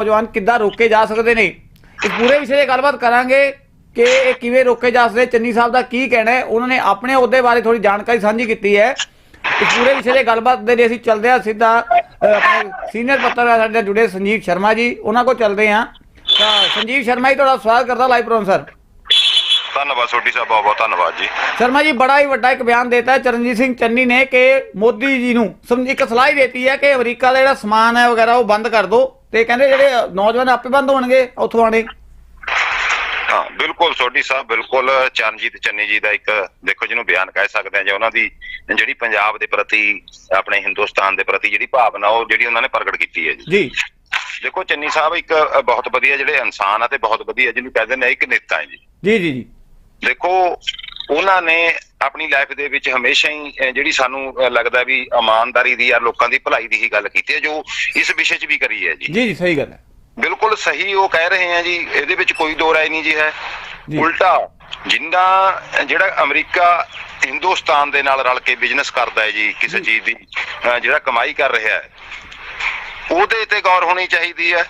ਨੌਜਵਾਨ ਕਿੱਦਾਂ ਰੋਕੇ ਜਾ ਸਕਦੇ ਨੇ? ਇਸ ਪੂਰੇ ਵਿਸ਼ੇ 'ਤੇ ਗੱਲਬਾਤ ਕਰਾਂਗੇ ਕਿ ਇਹ ਕਿਵੇਂ ਰੋਕੇ ਜਾ ਸਕਦੇ ਚੰਨੀ ਸਾਹਿਬ ਦਾ ਕੀ ਕਹਿਣਾ ਹੈ? ਉਹਨਾਂ ਨੇ ਆਪਣੇ ਅਹੁਦੇ ਬਾਰੇ ਥੋੜੀ ਜਾਣਕਾਰੀ ਸਾਂਝੀ ਕੀਤੀ ਹੈ। ਇਸ ਪੂਰੇ ਵਿਸ਼ੇ 'ਤੇ ਗੱਲਬਾਤ ਦੇ ਲਈ ਅਸੀਂ ਚੱਲਦੇ ਹਾਂ ਸਿੱਧਾ ਸੀਨੀਅਰ ਪੱਤਰਕਾਰ ਸਾਡੇ ਨਾਲ ਜੁੜੇ ਸੰਜੀਵ ਸ਼ਰਮਾ ਜੀ। ਉਹਨਾਂ ਕੋਲ ਚੱਲਦੇ ਹਾਂ। ਤਾਂ ਸੰਜੀਵ ਸ਼ਰਮਾ ਜੀ ਤੁਹਾਡਾ ਸਵਾਗਤ ਕਰਦਾ ਲਾਈਵ ਪ੍ਰੋਗਰਾਮ ਸਰ ਧੰਨਵਾਦ ਛੋਟੀ ਸਾਹਿਬ ਬਹੁਤ ਬਹੁਤ ਧੰਨਵਾਦ ਜੀ। ਸ਼ਰਮਾ ਜੀ ਬੜਾ ਹੀ ਵੱਡਾ ਇੱਕ ਬਿਆਨ ਦੇਤਾ ਹੈ ਚਰਨਜੀਤ ਸਿੰਘ ਚੰਨੀ ਨੇ ਕਿ ਮੋਦੀ ਜੀ ਨੂੰ ਸਮਝ ਇੱਕ ਸਲਾਹ ਹੀ ਦੇਤੀ ਹੈ ਕਿ ਅਮਰੀਕਾ ਦਾ ਜਿਹੜਾ ਸਮਾਨ ਹੈ ਵਗੈਰਾ ਉਹ ਬੰਦ ਕਰ ਦਿਓ। ਤੇ ਕਹਿੰਦੇ ਜਿਹੜੇ ਨੌਜਵਾਨ ਆਪੇ ਬੰਦ ਹੋਣਗੇ ਉੱਥੋਂ ਆਣੇ ਹਾਂ ਬਿਲਕੁਲ ਛੋਟੀ ਸਾਹਿਬ ਬਿਲਕੁਲ ਚਰਨਜੀਤ ਚੰਨੀ ਜੀ ਦਾ ਇੱਕ ਦੇਖੋ ਜਿਹਨੂੰ ਬਿਆਨ ਕਹਿ ਸਕਦੇ ਆ ਜੇ ਉਹਨਾਂ ਦੀ ਜਿਹੜੀ ਪੰਜਾਬ ਦੇ ਪ੍ਰਤੀ ਆਪਣੇ ਹਿੰਦੁਸਤਾਨ ਦੇ ਪ੍ਰਤੀ ਜਿਹੜੀ ਭਾਵਨਾ ਉਹ ਜਿਹੜੀ ਉਹਨਾਂ ਨੇ ਪ੍ਰਗਟ ਕੀਤੀ ਹੈ ਜੀ। ਜੀ। ਦੇਖੋ ਚੰਨੀ ਸਾਹਿਬ ਇੱਕ ਬਹੁਤ ਵਧੀਆ ਜਿਹੜੇ ਇਨਸਾਨ ਆ ਤੇ ਬਹੁਤ ਵਧੀਆ ਜਿਹਨੂੰ ਕਹਿੰਦੇ ਨੇ ਇੱਕ ਨੇਤਾ ਹੈ ਜੀ ਜੀ ਜੀ। ਦੇਖੋ ਉਹਨਾਂ ਨੇ ਆਪਣੀ ਲਾਈਫ ਦੇ ਵਿੱਚ ਹਮੇਸ਼ਾ ਹੀ ਜਿਹੜੀ ਸਾਨੂੰ ਲੱਗਦਾ ਵੀ ਇਮਾਨਦਾਰੀ ਦੀ ਜਾਂ ਲੋਕਾਂ ਦੀ ਭਲਾਈ ਦੀ ਹੀ ਗੱਲ ਕੀਤੀ ਹੈ ਜੋ ਇਸ ਵਿਸ਼ੇ 'ਚ ਵੀ ਕਰੀ ਹੈ ਜੀ। ਜੀ ਜੀ ਸਹੀ ਗੱਲ ਹੈ। ਬਿਲਕੁਲ ਸਹੀ ਉਹ ਕਹਿ ਰਹੇ ਆ ਜੀ ਇਹਦੇ ਵਿੱਚ ਕੋਈ ਦੋ ਰਾਏ ਨਹੀਂ ਜੀ ਹੈ। ਉਲਟਾ ਜਿੰਨਾ ਜਿਹੜਾ ਅਮਰੀਕਾ ਹਿੰਦੁਸਤਾਨ ਦੇ ਨਾਲ ਰਲ ਕੇ ਬਿਜ਼ਨਸ ਕਰਦਾ ਹੈ ਜੀ ਕਿਸੇ ਚੀਜ਼ ਦੀ ਜਿਹੜਾ ਕਮਾਈ ਕਰ ਰਿਹਾ ਹੈ ਉਹਦੇ ਤੇ ਗੌਰ ਹੋਣੀ ਚਾਹੀਦੀ ਹੈ।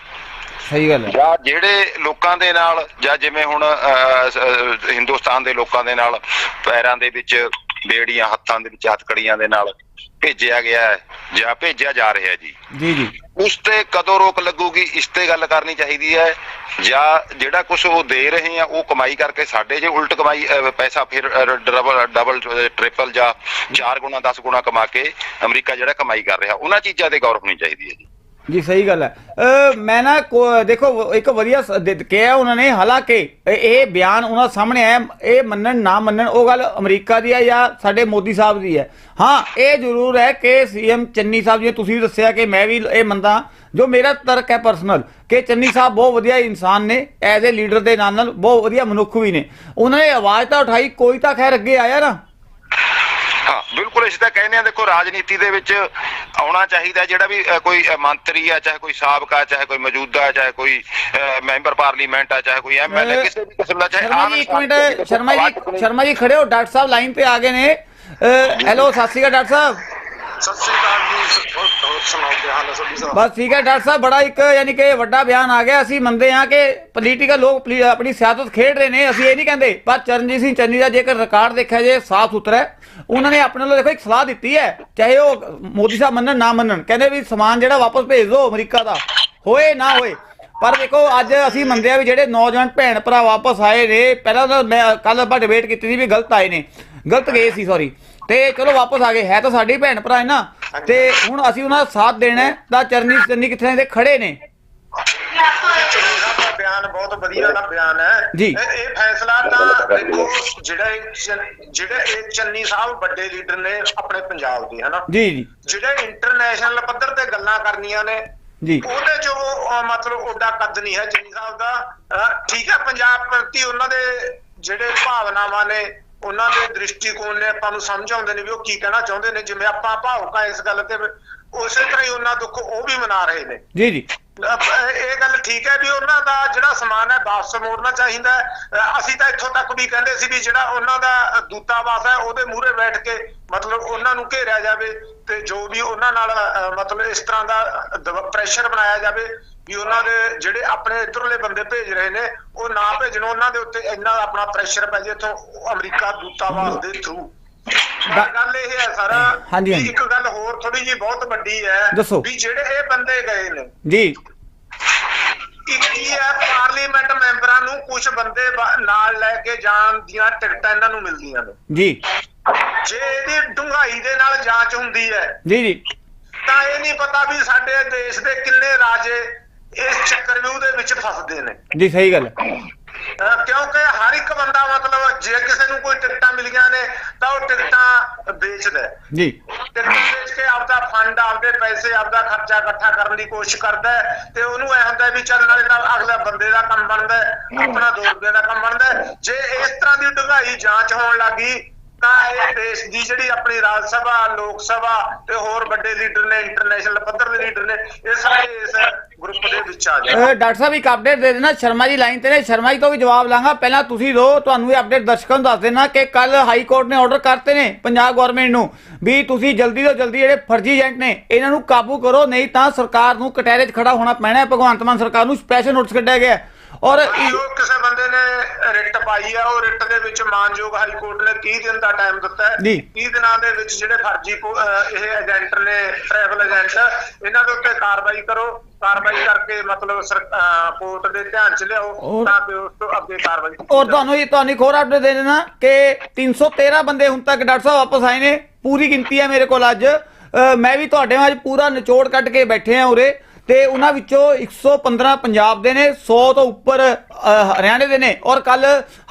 ਸਹੀ ਗੱਲ ਹੈ। ਜਾਂ ਜਿਹੜੇ ਲੋਕਾਂ ਦੇ ਨਾਲ ਜਾਂ ਜਿਵੇਂ ਹੁਣ ਹਿੰਦੁਸਤਾਨ ਦੇ ਲੋਕਾਂ ਦੇ ਨਾਲ ਪੈਰਾਂ ਦੇ ਵਿੱਚ ਬੇੜੀਆਂ ਹੱਥਾਂ ਦੇ ਵਿੱਚ ਹੱਥਕੜੀਆਂ ਦੇ ਨਾਲ ਭੇਜਿਆ ਗਿਆ ਹੈ ਜਾਂ ਭੇਜਿਆ ਜਾ ਰਿਹਾ ਜੀ। ਜੀ ਜੀ। ਉਸ ਤੇ ਕਦੋਂ ਰੋਕ ਲੱਗੂਗੀ ਇਸ ਤੇ ਗੱਲ ਕਰਨੀ ਚਾਹੀਦੀ ਹੈ ਜਾਂ ਜਿਹੜਾ ਕੁਝ ਉਹ ਦੇ ਰਹੇ ਆ ਉਹ ਕਮਾਈ ਕਰਕੇ ਸਾਡੇ ਜੇ ਉਲਟ ਕਮਾਈ ਪੈਸਾ ਫਿਰ ਡਬਲ ਡਬਲ ਟ੍ਰਿਪਲ ਜਾਂ 4 ਗੁਣਾ 10 ਗੁਣਾ ਕਮਾ ਕੇ ਅਮਰੀਕਾ ਜਿਹੜਾ ਕਮਾਈ ਕਰ ਰਿਹਾ ਉਹਨਾਂ ਚੀਜ਼ਾਂ ਤੇ ਗੌਰ ਹੋਣੀ ਚਾਹੀਦੀ ਹੈ ਜੀ। ਜੀ, ਸਹੀ ਗੱਲ ਹੈ। ਮੈਂ ਨਾ ਕੋ- ਦੇਖੋ, ਇੱਕ ਵਧੀਆ ਕਿਹਾ ਉਹਨਾਂ ਨੇ, ਹਾਲਾਂਕਿ, ਇਹ- ਬਿਆਨ ਉਹਨਾਂ ਸਾਹਮਣੇ ਆਇਆ, ਇਹ ਮੰਨਣ, ਨਾ ਮੰਨਣ, ਉਹ ਗੱਲ ਅਮਰੀਕਾ ਦੀ ਹੈ ਜਾਂ ਸਾਡੇ ਮੋਦੀ ਸਾਹਿਬ ਦੀ ਹੈ। ਹਾਂ, ਇਹ ਜ਼ਰੂਰ ਹੈ ਕਿ ਸੀਐਮ ਚੰਨੀ ਸਾਹਿਬ ਜੀ, ਤੁਸੀਂ ਵੀ ਦੱਸਿਆ ਕਿ ਮੈਂ ਵੀ ਇਹ ਮੰਨਦਾ, ਜੋ ਮੇਰਾ ਤਰਕ ਹੈ ਪਰਸਨਲ ਕਿ ਚੰਨੀ ਸਾਹਿਬ ਬਹੁਤ ਵਧੀਆ ਇਨਸਾਨ ਨੇ ਐਜ਼ ਅ ਲੀਡਰ ਦੇ ਨਾਲ ਨਾਲ ਬਹੁਤ ਵਧੀਆ ਮਨੁੱਖ ਵੀ ਨੇ। ਉਹਨਾਂ ਨੇ ਆਵਾਜ਼ ਤਾਂ ਉਠਾਈ, ਕੋਈ ਤਾਂ ਖੈਰ ਅੱਗੇ ਆਇਆ ਨਾ। ਹਾਂ ਬਿਲਕੁਲ ਇਸ ਤਾਂ ਕਹਿੰਦੇ ਆ ਦੇਖੋ ਰਾਜਨੀਤੀ ਦੇ ਵਿੱਚ ਆਉਣਾ ਚਾਹੀਦਾ ਜਿਹੜਾ ਵੀ ਕੋਈ ਮੰਤਰੀ ਆ ਚਾਹੇ ਕੋਈ ਸਾਬਕਾ ਚਾਹੇ ਕੋਈ ਮੌਜੂਦਾ ਚਾਹੇ ਕੋਈ ਮੈਂਬਰ ਪਾਰਲੀਮੈਂਟ ਆ ਚਾਹੇ ਕੋਈ ਐਮਐਲਏ ਕਿਸੇ ਵੀ ਕਿਸਮ ਦਾ ਚਾਹੇ ਸ਼ਰਮਾ ਆਮ ਜੀ ਇੱਕ ਮਿੰਟ ਸ਼ਰਮਾ ਜੀ। ਸ਼ਰਮਾ ਜੀ ਖੜੇ ਹੋ ਡਾਕਟਰ ਸਾਹਿਬ ਲਾਈਨ ਤੇ ਆ ਗਏ ਨੇ। ਹੈਲੋ ਸਤਿ ਸ਼੍ਰੀ ਅਕਾਲ ਡਾਕਟਰ ਸਾਹਿਬ। ਸਤਿ ਸ੍ਰੀ ਅਕਾਲ ਜੀ ਹੋਰ ਸੁਣਾਓ ਕੀ ਹਾਲ ਹੈ ਤੁਹਾਡੀ ਸਾਹਿਬ ਬਸ ਠੀਕ ਹੈ, ਡਾਕਟਰ ਸਾਹਿਬ, ਬੜਾ ਇੱਕ ਯਾਨੀ ਕਿ ਵੱਡਾ ਬਿਆਨ ਆ ਗਿਆ। ਅਸੀਂ ਮੰਨਦੇ ਹਾਂ ਕਿ ਪੋਲੀਟੀਕਲ ਲੋਕ ਪਲੀ- ਆਪਣੀ ਸਿਆਸਤ ਖੇਡ ਰਹੇ ਨੇ, ਅਸੀਂ ਇਹ ਨਹੀਂ ਕਹਿੰਦੇ। ਪਰ ਚਰਨਜੀਤ ਸਿੰਘ ਚੰਨੀ ਦਾ ਜੇਕਰ ਰਿਕਾਰਡ ਦੇਖਿਆ ਜੇ ਸਾਫ਼ ਸੁਥਰਾ ਹੈ। ਉਹਨਾਂ ਨੇ ਆਪਣੇ ਵੱਲੋਂ ਦੇਖੋ, ਇੱਕ ਸਲਾਹ ਦਿੱਤੀ ਹੈ, ਚਾਹੇ ਉਹ ਮੋਦੀ ਸਾਹਿਬ ਮੰਨਣ, ਨਾ ਮੰਨਣ। ਕਹਿੰਦੇ ਵੀ ਸਮਾਨ ਜਿਹੜਾ ਵਾਪਸ ਭੇਜ ਦਿਓ ਅਮਰੀਕਾ ਦਾ, ਹੋਏ ਨਾ ਹੋਏ। ਪਰ ਦੇਖੋ, ਅੱਜ ਅਸੀਂ ਮੰਨਦੇ ਆ ਵੀ ਜਿਹੜੇ ਨੌਜਵਾਨ ਭੈਣ ਭਰਾ ਵਾਪਸ ਆਏ ਨੇ, ਪਹਿਲਾਂ ਤਾਂ ਮੈਂ ਕੱਲ ਆਪਾਂ ਡਿਬੇਟ ਕੀਤੀ ਸੀ ਵੀ ਗਲਤ ਆਏ ਨੇ। ਗਲਤ ਗਏ ਸੀ ਸੌਰੀ ਤੇ ਚਲੋ ਵਾਪਸ ਆ ਗਏ। ਹੈ ਤਾਂ ਸਾਡੇ ਹੀ ਭੈਣ ਭਰਾ ਹੈ ਨਾ। ਤੇ ਹੁਣ ਅਸੀਂ ਉਹਨਾਂ ਦਾ ਸਾਥ ਦੇਣਾ ਹੈ। ਤਾਂ ਚਰਨਜੀਤ ਚੰਨੀ ਕਿੱਥੇ ਦੇ ਖੜੇ ਨੇ। ਚੰਨੀ ਸਾਹਿਬ ਦਾ ਬਿਆਨ ਬਹੁਤ ਵਧੀਆ ਦਾ ਬਿਆਨ ਹੈ। ਜੀ। ਇਹ ਇਹ ਫੈਸਲਾ ਤਾਂ ਦੇਖੋ ਜਿਹੜਾ ਇਹ ਚੰਨ- ਜਿਹੜੇ ਇਹ ਚੰਨੀ ਸਾਹਿਬ ਵੱਡੇ ਲੀਡਰ ਨੇ ਆਪਣੇ ਪੰਜਾਬ ਦੇ ਹਨਾ? ਜੀ ਜੀ। ਜਿਹੜੇ ਇੰਟਰਨੈਸ਼ਨਲ ਪੱਧਰ ਤੇ ਗੱਲਾਂ ਕਰਨੀਆਂ ਨੇ ਜੀ। ਉਹਦੇ ਚ ਉਹ ਅਹ, ਮਤਲਬ ਓਡਾ ਕੱਦ ਨਹੀਂ ਹੈ ਚੰਨੀ ਸਾਹਿਬ ਦਾ। ਅਹ, ਠੀਕ ਹੈ ਪੰਜਾਬ ਪ੍ਰਤੀ ਉਹਨਾਂ ਦੇ ਜਿਹੜੇ ਭਾਵਨਾਵਾਂ ਨੇ ਉਹਨਾਂ ਦੇ ਦ੍ਰਿਸ਼ਟੀਕੋਣ ਨੇ ਆਪਾਂ ਨੂੰ ਸਮਝ ਆਉਂਦੇ ਨੇ ਵੀ ਉਹ ਕੀ ਕਹਿਣਾ ਚਾਹੁੰਦੇ ਨੇ ਜਿਵੇਂ ਆਪਾਂ ਭਾਵੁਕ ਆ ਇਸ ਗੱਲ ਤੇ ਉਸੇ ਤਰ੍ਹਾਂ ਹੀ ਉਹਨਾਂ ਦੁੱਖ ਉਹ ਵੀ ਮਨਾ ਰਹੇ ਨੇ। ਜੀ ਜੀ। ਇਹ ਗੱਲ ਠੀਕ ਹੈ ਵੀ ਉਹਨਾਂ ਦਾ ਜਿਹੜਾ ਸਮਾਨ ਹੈ ਵਾਪਸ ਮੋੜਨਾ ਚਾਹੀਦਾ ਅਸੀਂ ਤਾਂ ਇੱਥੋਂ ਤੱਕ ਵੀ ਕਹਿੰਦੇ ਸੀ ਵੀ ਜਿਹੜਾ ਉਹਨਾਂ ਦਾ ਦੂਤਾਵਾਸ ਹੈ ਉਹਦੇ ਮੂਹਰੇ ਬੈਠ ਕੇ ਮਤਲਬ ਉਹਨਾਂ ਨੂੰ ਘੇਰਿਆ ਜਾਵੇ ਤੇ ਜੋ ਵੀ ਉਹਨਾਂ ਨਾਲ ਮਤਲਬ ਇਸ ਤਰ੍ਹਾਂ ਦਾ ਪ੍ਰੈਸ਼ਰ ਬਣਾਇਆ ਜਾਵੇ ਵੀ ਉਹਨਾਂ ਦੇ ਜਿਹੜੇ ਆਪਣੇ ਇਧਰਲੇ ਬੰਦੇ ਭੇਜ ਰਹੇ ਨੇ ਉਹ ਨਾ ਭੇਜਣ ਉਹਨਾਂ ਦੇ ਉੱਤੇ ਇੰਨਾ ਆਪਣਾ ਪ੍ਰੈਸ਼ਰ ਪੈ ਜੇ ਇੱਥੋਂ ਅਮਰੀਕਾ ਦੂਤਾਵਾਸ ਦੇ ਥਰੂ ਗੱਲ ਇਹ ਹੈ ਸਰ ਹਾਂਜੀ। ਇੱਕ ਗੱਲ ਹੋਰ ਥੋੜੀ ਜੀ ਬਹੁਤ ਵੱਡੀ ਹੈ। ਵੀ ਜਿਹੜੇ ਇਹ ਬੰਦੇ ਗਏ ਨੇ ਜੀ। ਕੀ ਹੈ ਪਾਰਲੀਮੈਂਟ ਮੈਂਬਰਾਂ ਨੂੰ ਕੁਝ ਬੰਦੇ ਨਾਲ ਲੈ ਕੇ ਜਾਣ ਦੀਆਂ ਟਿਕਟਾਂ ਇਹਨਾਂ ਨੂੰ ਮਿਲਦੀਆਂ ਨੇ। ਜੀ। ਜੇ ਇਹਦੀ ਡੂੰਘਾਈ ਦੇ ਨਾਲ ਜਾਂਚ ਹੁੰਦੀ ਹੈ ਜੀ ਜੀ। ਤਾਂ ਇਹ ਨਹੀਂ ਪਤਾ ਵੀ ਸਾਡੇ ਦੇਸ਼ ਦੇ ਕਿੰਨੇ ਰਾਜੇ ਇਸ ਚੱਕਰਵਿਊਹ ਦੇ ਵਿੱਚ ਫਸਦੇ ਨੇ। ਜੀ ਸਹੀ ਗੱਲ ਕਿਉਂਕਿ ਹਰ ਇੱਕ ਬੰਦਾ ਮਤਲਬ ਜੇ ਕਿਸੇ ਨੂੰ ਕੋਈ ਟਿਕਟਾਂ ਮਿਲੀਆਂ ਨੇ ਤਾਂ ਉਹ ਟਿਕਟਾਂ ਵੇਚਦਾ ਜੀ। ਟਿਕਟਾਂ ਵੇਚ ਕੇ ਆਪਦਾ ਫੰਡ ਆਪਦੇ ਪੈਸੇ ਆਪਦਾ ਖਰਚਾ ਇਕੱਠਾ ਕਰਨ ਦੀ ਕੋਸ਼ਿਸ਼ ਕਰਦਾ ਤੇ ਉਹਨੂੰ ਐ ਹੁੰਦਾ ਵੀ ਚੱਲ ਨਾਲੇ ਤਾਂ ਅਗਲਾ ਬੰਦੇ ਦਾ ਕੰਮ ਬਣਦਾ ਆਪਣਾ 2 ਰੁਪਏ ਦਾ ਕੰਮ ਬਣਦਾ। ਜੇ ਇਸ ਤਰ੍ਹਾਂ ਦੀ ਡੂੰਘਾਈ ਜਾਂਚ ਹੋਣ ਲੱਗੀ ਤਾਂ ਇਹ ਦੇਸ਼ ਦੀ ਜਿਹੜੀ ਆਪਣੀ ਰਾਜ ਸਭਾ, ਲੋਕ ਸਭਾ ਤੇ ਹੋਰ ਵੱਡੇ ਲੀਡਰ ਨੇ ਇੰਟਰਨੈਸ਼ਨਲ ਪੱਧਰ ਦੇ ਲੀਡਰ ਨੇ, ਇਹ ਸਾਰੇ ਇਸ ਗਰੁੱਪ ਦੇ ਵਿੱਚ ਆ ਜਾ ਡਾਕਟਰ ਸਾਹਿਬ, ਇੱਕ ਅਪਡੇਟ ਦੇ ਦੇਣਾ। ਸ਼ਰਮਾ ਜੀ ਲਾਈਨ ਤੇ ਨੇ। ਸ਼ਰਮਾ ਜੀ ਤੋਂ ਵੀ ਜਵਾਬ ਲਾਂਗਾ। ਪਹਿਲਾਂ ਤੁਸੀਂ ਦੋ, ਤੁਹਾਨੂੰ ਇਹ ਅਪਡੇਟ ਦਰਸ਼ਕਾਂ ਨੂੰ ਦੱਸ ਦੇਣਾ ਕਿ ਕੱਲ ਹਾਈ ਕੋਰਟ ਨੇ ਆਰਡਰ ਕਰਤੇ ਨੇ ਪੰਜਾਬ ਗਵਰਨਮੈਂਟ ਨੂੰ ਵੀ ਤੁਸੀਂ ਜਲਦੀ ਤੋਂ ਜਲਦੀ ਜਿਹੜੇ ਫਰਜ਼ੀ ਏਜੰਟ ਨੇ, ਇਹਨਾਂ ਨੂੰ ਕਾਬੂ ਕਰੋ। ਨਹੀਂ ਤਾਂ ਸਰਕਾਰ ਨੂੰ ਕਟਹਿਰੇ 'ਚ ਖੜਾ ਹੋਣਾ ਪੈਣਾ ਹੈ। ਭਗਵੰਤ ਮਾਨ ਸਰਕਾਰ ਨੂੰ ਸਪੈਸ਼ਲ ਨੋਟਿਸ ਕੱਢਿਆ ਗਿਆ ਔਰ ਉਹ ਕਿਸੇ ਬੰਦੇ ਨੇ ਰਿਟ ਪਾਈ ਆ ਉਹ ਰਿਟ ਦੇ ਵਿੱਚ ਮਾਨਯੋਗ ਹਾਈ ਕੋਰਟ ਨੇ 30 ਦਿਨ ਦਾ ਟਾਈਮ ਦਿੱਤਾ ਹੈ। ਜੀ। 30 ਦਿਨਾਂ ਦੇ ਵਿੱਚ ਜਿਹੜੇ ਫਰਜ਼ੀ ਇਹ ਏਜੰਟ ਨੇ ਟਰੈਵਲ ਏਜੰਟ ਇਹਨਾਂ ਦੇ ਉੱਤੇ ਕਾਰਵਾਈ ਕਰੋ। ਕਾਰਵਾਈ ਕਰਕੇ ਮਤਲਬ ਕੋਰਟ ਦੇ ਧਿਆਨ ਚ ਲਿਆਓ ਤਾਂ ਕਿ ਉਸ ਤੋਂ ਅੱਗੇ ਕਾਰਵਾਈ ਔਰ। ਤੁਹਾਨੂੰ ਇਹ ਤੁਹਾਨੂੰ ਹੋਰ ਅਪਡੇਟ ਦੇ ਦੇਣਾ ਕਿ 313 ਬੰਦੇ ਹੁਣ ਤੱਕ ਡਾਕਟਰ ਸਾਹਿਬ ਵਾਪਸ ਆਏ ਨੇ। ਪੂਰੀ ਗਿਣਤੀ ਹੈ ਮੇਰੇ ਕੋਲ ਅੱਜ। ਮੈਂ ਵੀ ਤੁਹਾਡੇ ਨਾਲ ਅੱਜ ਪੂਰਾ ਨਿਚੋੜ ਕੱਢ ਕੇ ਬੈਠੇ ਆ ਉਰੇ। ਤੇ ਉਹਨਾਂ ਵਿੱਚੋਂ 115 ਪੰਜਾਬ ਦੇ ਨੇ 100 ਤੋਂ ਉੱਪਰ ਹਰਿਆਣੇ ਦੇ ਨੇ। ਔਰ ਕੱਲ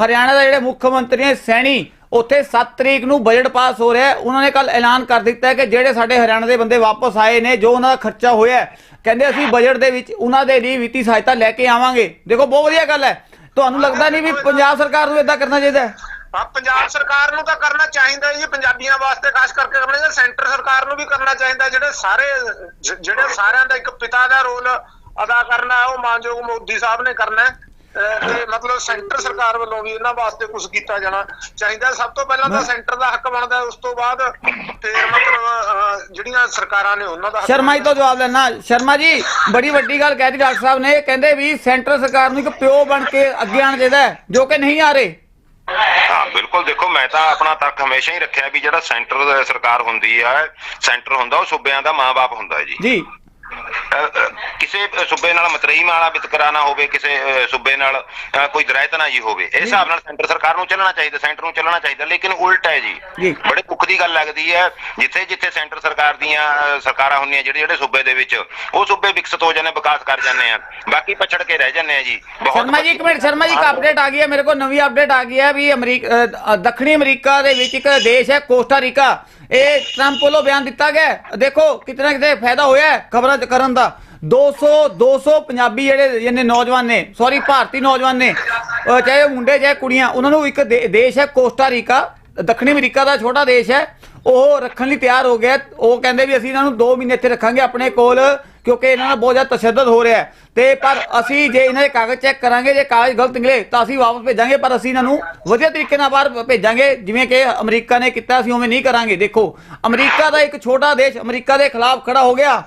ਹਰਿਆਣਾ ਦਾ ਜਿਹੜੇ ਮੁੱਖ ਮੰਤਰੀ ਨੇ, ਸੈਣੀ, ਉੱਥੇ 7 ਤਰੀਕ ਨੂੰ ਬਜਟ ਪਾਸ ਹੋ ਰਿਹਾ ਉਹਨਾਂ ਨੇ ਕੱਲ ਐਲਾਨ ਕਰ ਦਿੱਤਾ ਕਿ ਜਿਹੜੇ ਸਾਡੇ ਹਰਿਆਣਾ ਦੇ ਬੰਦੇ ਵਾਪਸ ਆਏ ਨੇ, ਜੋ ਉਹਨਾਂ ਦਾ ਖਰਚਾ ਹੋਇਆ ਕਹਿੰਦੇ ਅਸੀਂ ਬਜਟ ਦੇ ਵਿੱਚ ਉਹਨਾਂ ਦੇ ਲਈ ਵਿੱਤੀ ਸਹਾਇਤਾ ਲੈ ਕੇ ਆਵਾਂਗੇ। ਦੇਖੋ, ਬਹੁਤ ਵਧੀਆ ਗੱਲ ਹੈ। ਤੁਹਾਨੂੰ ਲੱਗਦਾ ਨਹੀਂ ਵੀ ਪੰਜਾਬ ਸਰਕਾਰ ਨੂੰ ਇਦਾਂ ਕਰਨਾ ਚਾਹੀਦਾ ਹੈ? ਹਾਂ ਪੰਜਾਬ ਸਰਕਾਰ ਨੂੰ ਤਾਂ ਕਰਨਾ ਚਾਹੀਦਾ ਜੀ ਪੰਜਾਬੀਆਂ ਵਾਸਤੇ ਖਾਸ ਕਰਕੇ ਕਰਨਾ ਚਾਹੀਦਾ ਸੈਂਟਰ ਸਰਕਾਰ ਨੂੰ ਵੀ ਕਰਨਾ ਚਾਹੀਦਾ ਜਿਹੜੇ ਸਾਰੇ ਜਿਹੜੇ ਸਾਰਿਆਂ ਦਾ ਇੱਕ ਪਿਤਾ ਦਾ ਰੋਲ ਅਦਾ ਕਰਨਾ ਉਹ ਮਾਨਯੋਗ ਮੋਦੀ ਸਾਹਿਬ ਨੇ ਕਰਨਾ ਹੈ। ਤੇ ਮਤਲਬ ਸੈਂਟਰ ਸਰਕਾਰ ਵੱਲੋਂ ਵੀ ਇਹਨਾਂ ਵਾਸਤੇ ਕੁਝ ਕੀਤਾ ਜਾਣਾ ਚਾਹੀਦਾ ਸਭ ਤੋਂ ਪਹਿਲਾਂ ਤਾਂ ਸੈਂਟਰ ਦਾ ਹੱਕ ਬਣਦਾ ਉਸ ਤੋਂ ਬਾਅਦ ਫਿਰ ਮਤਲਬ ਜਿਹੜੀਆਂ ਸਰਕਾਰਾਂ ਨੇ ਉਹਨਾਂ ਦਾ ਸ਼ਰਮਾ ਜੀ ਤੋਂ ਜਵਾਬ ਲੈਣਾ ਸ਼ਰਮਾ ਜੀ ਬੜੀ ਵੱਡੀ ਗੱਲ ਕਹਿ ਦਿੱਤੀ ਡਾਕਟਰ ਸਾਹਿਬ ਨੇ ਕਹਿੰਦੇ ਵੀ ਸੈਂਟਰ ਸਰਕਾਰ ਨੂੰ ਇੱਕ ਪਿਓ ਬਣ ਕੇ ਅੱਗੇ ਆਉਣਾ ਚਾਹੀਦਾ ਜੋ ਕਿ ਨਹੀਂ ਆ ਰਹੇ। ਹਾਂ, ਬਿਲਕੁਲ ਦੇਖੋ, ਮੈਂ ਤਾਂ ਆਪਣਾ ਤਰਕ ਹਮੇਸ਼ਾ ਹੀ ਰੱਖਿਆ ਵੀ ਜਿਹੜਾ ਸੈਂਟਰ ਸਰਕਾਰ ਹੁੰਦੀ ਹੈ ਸੈਂਟਰ ਹੁੰਦਾ, ਉਹ ਸੂਬਿਆਂ ਦਾ ਮਾਂ-ਬਾਪ ਹੁੰਦਾ ਹੈ ਜੀ। ਜੀ। ਕਿਸੇ ਸੂਬੇ ਨਾਲ ਮਤਰੇਈ ਵਾਲਾ ਵਿਤਕਰਾ ਨਾ ਹੋਵੇ ਕਿਸੇ ਸੂਬੇ ਨਾਲ ਕੋਈ ਦਰਾਇਤ ਨਾ ਜੀ ਹੋਵੇ ਇਸ ਹਿਸਾਬ ਨਾਲ ਸੈਂਟਰ ਸਰਕਾਰ ਨੂੰ ਚੱਲਣਾ ਚਾਹੀਦਾ ਸੈਂਟਰ ਨੂੰ ਚੱਲਣਾ ਚਾਹੀਦਾ ਲੇਕਿਨ ਉਲਟ ਹੈ ਜੀ। ਬੜੇ ਦੁੱਖ ਦੀ ਗੱਲ ਲੱਗਦੀ ਹੈ ਜਿੱਥੇ ਜਿੱਥੇ ਸੈਂਟਰ ਸਰਕਾਰ ਦੀਆਂ ਸਰਕਾਰਾਂ ਹੁੰਦੀਆਂ ਜਿਹੜੇ ਜਿਹੜੇ ਸੂਬੇ ਦੇ ਵਿੱਚ ਉਹ ਸੂਬੇ ਵਿਕਸਿਤ ਹੋ ਜਾਂਦੇ ਵਿਕਾਸ ਕਰ ਜਾਂਦੇ ਆ। ਬਾਕੀ ਪਛੜ ਕੇ ਰਹਿ ਜਾਂਦੇ ਆ ਜੀ ਸ਼ਰਮਾ ਜੀ ਇੱਕ ਮਿੰਟ ਸ਼ਰਮਾ ਜੀ ਇੱਕ ਅਪਡੇਟ ਆ ਗਈ ਹੈ ਮੇਰੇ ਕੋਲ ਨਵੀਂ ਅਪਡੇਟ ਆ ਗਈ ਹੈ ਵੀ ਅਮਰੀਕਾ ਦੱਖਣੀ ਅਮਰੀਕਾ ਦੇ ਵਿੱਚ ਇੱਕ ਦੇਸ਼ ਹੈ ਕੋਸਟਾ ਰੀਕਾ। ਇਹ ਟਰੰਪ ਵੱਲੋਂ ਬਿਆਨ ਦਿੱਤਾ ਗਿਆ। ਦੇਖੋ ਕਿਤਨਾ ਕਿਤੇ ਫਾਇਦਾ ਹੋਇਆ ਖਬਰਾਂ ਚ ਕਰਨ ਦਾ। 200 200 ਪੰਜਾਬੀ ਜਿਹੜੇ ਜਿਹਨੇ ਨੌਜਵਾਨ ਨੇ ਸੌਰੀ ਭਾਰਤੀ ਨੌਜਵਾਨ ਨੇ ਚਾਹੇ ਮੁੰਡੇ ਚਾਹੇ ਕੁੜੀਆਂ, ਉਹਨਾਂ ਨੂੰ ਇੱਕ ਦੇਸ਼ ਹੈ ਕੋਸਟਾ ਦੱਖਣੀ ਅਮਰੀਕਾ ਦਾ ਛੋਟਾ ਦੇਸ਼ ਹੈ। ਉਹ ਰੱਖਣ ਲਈ ਤਿਆਰ ਹੋ ਗਿਆ। ਉਹ ਕਹਿੰਦੇ ਵੀ ਅਸੀਂ ਇਹਨਾਂ ਨੂੰ 2 ਮਹੀਨੇ ਇੱਥੇ ਰੱਖਾਂਗੇ ਆਪਣੇ ਕੋਲ, ਕਿਉਂਕਿ ਇਹਨਾਂ ਨਾਲ ਬਹੁਤ ਜ਼ਿਆਦਾ ਤਸ਼ੱਦਦ ਹੋ ਰਿਹਾ ਤੇ ਪਰ ਅਸੀਂ ਜੇ ਇਹਨਾਂ ਦੇ ਕਾਗਜ਼ ਚੈੱਕ ਕਰਾਂਗੇ, ਜੇ ਕਾਗਜ਼ ਗਲਤ ਨਿਕਲੇ, ਤਾਂ ਅਸੀਂ ਵਾਪਸ ਭੇਜਾਂਗੇ, ਪਰ ਅਸੀਂ ਇਹਨਾਂ ਨੂੰ ਵਧੀਆ ਤਰੀਕੇ ਨਾਲ ਬਾਹਰ ਭੇਜਾਂਗੇ। ਜਿਵੇਂ ਕਿ ਅਮਰੀਕਾ ਨੇ ਕੀਤਾ, ਅਸੀਂ ਉਵੇਂ ਨਹੀਂ ਕਰਾਂਗੇ। ਦੇਖੋ, ਅਮਰੀਕਾ ਦਾ ਇੱਕ ਛੋਟਾ ਦੇਸ਼ ਅਮਰੀਕਾ ਦੇ ਖਿਲਾਫ ਖੜਾ ਹੋ ਗਿਆ।